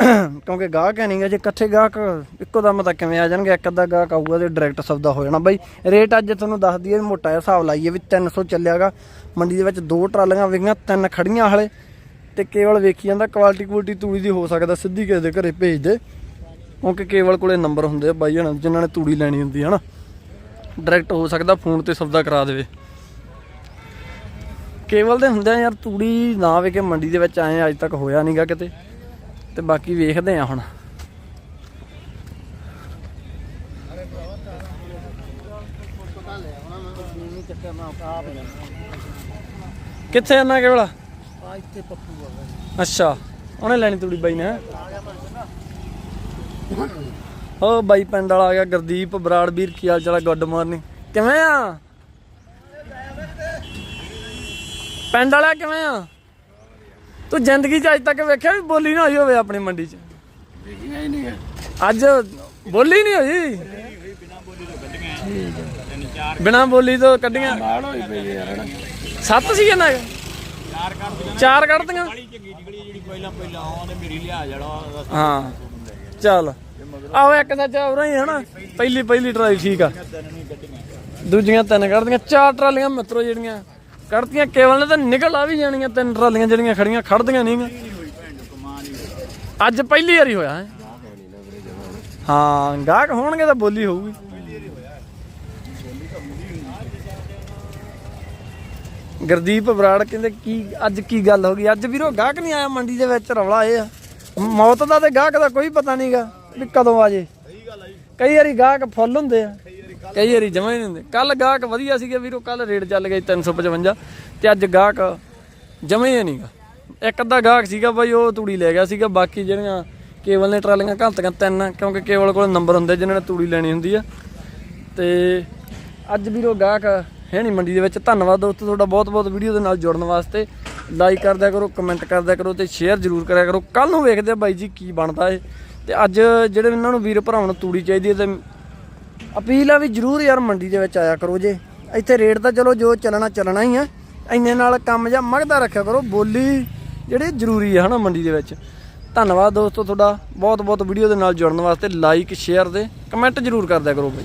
ਕਿਉਂਕਿ ਗਾਹਕ ਹੈ ਨਹੀਂਗਾ ਜੇ ਇਕੱਠੇ ਗਾਹਕ ਇੱਕੋ ਦਮ ਤਾਂ ਕਿਵੇਂ ਆ ਜਾਣਗੇ? ਇੱਕ ਅੱਧਾ ਗਾਹਕ ਆਊਗਾ ਤੇ ਡਾਇਰੈਕਟ ਸੌਦਾ ਹੋ ਜਾਣਾ। ਬਾਈ ਰੇਟ ਅੱਜ ਤੁਹਾਨੂੰ ਦੱਸ ਦਈਏ, ਮੋਟਾ ਜਿਹਾ ਹਿਸਾਬ ਲਾਈਏ ਵੀ 300 ਚੱਲਿਆਗਾ। ਮੰਡੀ ਦੇ ਵਿੱਚ ਦੋ ਟਰਾਲੀਆਂ ਵਿਕੀਆਂ, ਤਿੰਨ ਖੜੀਆਂ ਹਲੇ। ਤੇ ਕੇਵਲ ਵੇਖੀ ਜਾਂਦਾ ਕੁਆਲਿਟੀ ਕੁਆਲਿਟੀ ਤੂੜੀ ਦੀ ਹੋ ਸਕਦਾ, ਸਿੱਧੀ ਕਿਸੇ ਦੇ ਘਰੇ ਭੇਜ ਦੇ। ਕਿਉਂਕਿ ਕੇਵਲ ਕੋਲੇ ਨੰਬਰ ਹੁੰਦੇ ਆ ਬਾਈ ਹਣਾ, ਜਿਨ੍ਹਾਂ ਨੇ ਤੂੜੀ ਲੈਣੀ ਹੁੰਦੀ ਹੈ ਹਨਾ? ਡਾਇਰੈਕਟ ਹੋ ਸਕਦਾ, ਫੋਨ ਤੇ ਸੌਦਾ ਕਰਾ ਦੇਵੇ। ਕੇਵਲ ਦੇ ਹੁੰਦੇ ਆ ਯਾਰ ਤੂੜੀ ਨਾ ਵੇ ਕੇ ਮੰਡੀ ਦੇ ਵਿੱਚ ਆਏ ਅੱਜ ਤੱਕ ਹੋਇਆ ਨਹੀਂਗਾ ਕਿਤੇ। ਤੇ ਬਾਕੀ ਵੇਖਦੇ ਆ ਹੁਣ। ਕਿੱਥੇ ਆਣਾ ਕੇਵਲ ਆ ਇੱਥੇ ਪੱਪੂ ਆ ਅੱਛਾ, ਉਹਨੇ ਲੈਣੀ ਤੂੜੀ ਬਾਈ ਨੇ। ਹੈਂ? ਓ ਬਾਈ ਪਿੰਡ ਵਾਲਾ ਆ ਗਿਆ, ਗੁਰਦੀਪ ਬਰਾੜ, ਵੀਰ ਕੀ ਹਾਲ ਚਾਲ ਗੁੱਡ ਮਾਰਨਿੰਗ। ਕਿਵੇਂ ਆ? ਪਿੰਡ ਵਾਲਾ ਕਿਵੇਂ ਆ? ਤੂੰ ਜ਼ਿੰਦਗੀ 'ਚ ਅੱਜ ਤੱਕ ਵੇਖਿਆ ਵੀ ਬੋਲੀ ਨਾ ਹੋਈ ਹੋਵੇ ਆਪਣੀ ਮੰਡੀ 'ਚ? ਅੱਜ ਬੋਲੀ ਨਹੀਂ ਹੋਈ? ਬਿਨਾ ਬੋਲੀ ਤੋਂ ਕੱਢੀਆਂ। ਨਾਲ ਹੋਈ ਪਈ ਯਾਰ। ਸੱਤ ਸੀ ਇਹਨਾਂ ਚਾਰ ਕੱਢਦੀਆਂ ਹਾਂ ਚੱਲ। ਆਓ ਇੱਕ ਸੱਚ ਉਰਾਂ ਹੀ ਹੈ ਨਾ। ਪਹਿਲੀ ਪਹਿਲੀ ਟਰਾਈ ਠੀਕ ਆ। ਦੂਜੀਆਂ ਤਿੰਨ ਕੱਢਦੀਆਂ ਚਾਰ ਟਰਾਲੀਆਂ ਮਿੱਤਰੋ ਜਿਹੜੀਆਂ। ਕੱਢਦੀਆਂ ਕੇਵਲ ਨੇ ਤਾਂ ਨਿਕਲ ਆ ਵੀ ਜਾਣੀਆਂ, ਤਿੰਨ ਟਰਾਲੀਆਂ ਜਿਹੜੀਆਂ ਖੜੀਆਂ, ਖੜਦੀਆਂ ਨਹੀਂ ਅੱਜ ਪਹਿਲੀ ਵਾਰੀ ਹੋਇਆ ਹੈ। ਹਾਂ, ਗਾਹਕ ਹੋਣਗੇ ਤਾਂ ਬੋਲੀ ਹੋਊਗੀ। ਗੁਰਦੀਪ ਬਰਾੜ ਕਹਿੰਦੇ, ਕੀ ਅੱਜ ਕੀ ਗੱਲ ਹੋ ਗਈ? ਅੱਜ ਵੀਰੋ ਗਾਹਕ ਨਹੀਂ ਆਇਆ, ਮੰਡੀ ਦੇ ਵਿੱਚ ਰੌਲਾ ਇਹ ਆ। ਮੌਤ ਦਾ ਤੇ ਗਾਹਕ ਦਾ ਕੋਈ ਪਤਾ ਨਹੀਂਗਾ ਵੀ ਕਦੋਂ ਆ ਜੇ। ਕਈ ਵਾਰੀ ਗਾਹਕ ਫੁੱਲ ਹੁੰਦੇ ਆ। ਕਈ ਵਾਰੀ ਜਮਾ ਹੀ ਨਹੀਂ ਹੁੰਦੇ। ਕੱਲ ਗਾਹਕ ਵਧੀਆ ਸੀਗੇ ਵੀਰੋ ਕੱਲ ਰੇਟ ਚੱਲ ਗਿਆ ਸੀ 355 ਤੇ ਅੱਜ ਗਾਹਕ ਜਮਾ ਹੀ ਨਹੀਂਗਾ ਇੱਕ ਅੱਧਾ ਗਾਹਕ ਸੀਗਾ ਬਾਈ, ਉਹ ਤੂੜੀ ਲੈ ਗਿਆ ਸੀਗਾ, ਬਾਕੀ ਜਿਹੜੀਆਂ ਕੇਵਲ ਨੇ ਟਰਾਲੀਆਂ ਘੰਟੀਆਂ ਤਿੰਨ, ਕਿਉਂਕਿ ਕੇਵਲ ਕੋਲ ਨੰਬਰ ਹੁੰਦੇ ਜਿਨ੍ਹਾਂ ਨੇ ਤੂੜੀ ਲੈਣੀ ਹੁੰਦੀ ਆ। ਤੇ ਅੱਜ ਵੀਰੋ ਗਾਹਕ ਹੈ ਨਹੀਂ ਮੰਡੀ ਦੇ ਵਿੱਚ, ਧੰਨਵਾਦ ਦੋਸਤੋ ਤੁਹਾਡਾ ਬਹੁਤ ਬਹੁਤ ਵੀਡੀਓ ਦੇ ਨਾਲ ਜੁੜਨ ਵਾਸਤੇ। ਲਾਈਕ ਕਰਦਿਆ ਕਰੋ ਕਮੈਂਟ ਕਰਦਿਆ ਕਰੋ ਤੇ ਸ਼ੇਅਰ ਜ਼ਰੂਰ ਕਰਿਆ ਕਰੋ। ਕੱਲ ਨੂੰ ਵੇਖਦੇ ਆ ਬਾਈ ਜੀ ਕੀ ਬਣਦਾ ਏ ਤੇ ਅੱਜ ਜਿਹੜੇ ਇਹਨਾਂ ਨੂੰ ਵੀਰ ਭਰਾਵਾਂ ਨੂੰ ਤੂੜੀ ਚਾਹੀਦੀ ਹੈ ਤੇ ਅਪੀਲ ਆ ਵੀ ਜਰੂਰ ਯਾਰ ਮੰਡੀ ਦੇ ਵਿੱਚ ਆਇਆ ਕਰੋ ਜੇ। ਇੱਥੇ ਰੇਟ ਤਾਂ ਚਲੋ ਜੋ ਚੱਲਣਾ ਚੱਲਣਾ ਹੀ ਆ। ਇੰਨੇ ਨਾਲ ਕੰਮ ਜਾਂ ਮਗਦਾ ਰੱਖਿਆ ਕਰੋ। ਬੋਲੀ ਜਿਹੜੀ ਜ਼ਰੂਰੀ ਹੈ ਹਨਾ ਮੰਡੀ ਦੇ ਵਿੱਚ। ਧੰਨਵਾਦ ਦੋਸਤੋ ਤੁਹਾਡਾ। ਬਹੁਤ ਬਹੁਤ ਵੀਡੀਓ ਦੇ ਨਾਲ ਜੁੜਨ ਵਾਸਤੇ ਲਾਈਕ ਸ਼ੇਅਰ ਦੇ ਕਮੈਂਟ ਜਰੂਰ ਕਰਦਿਆ ਕਰੋ ਬਾਈ।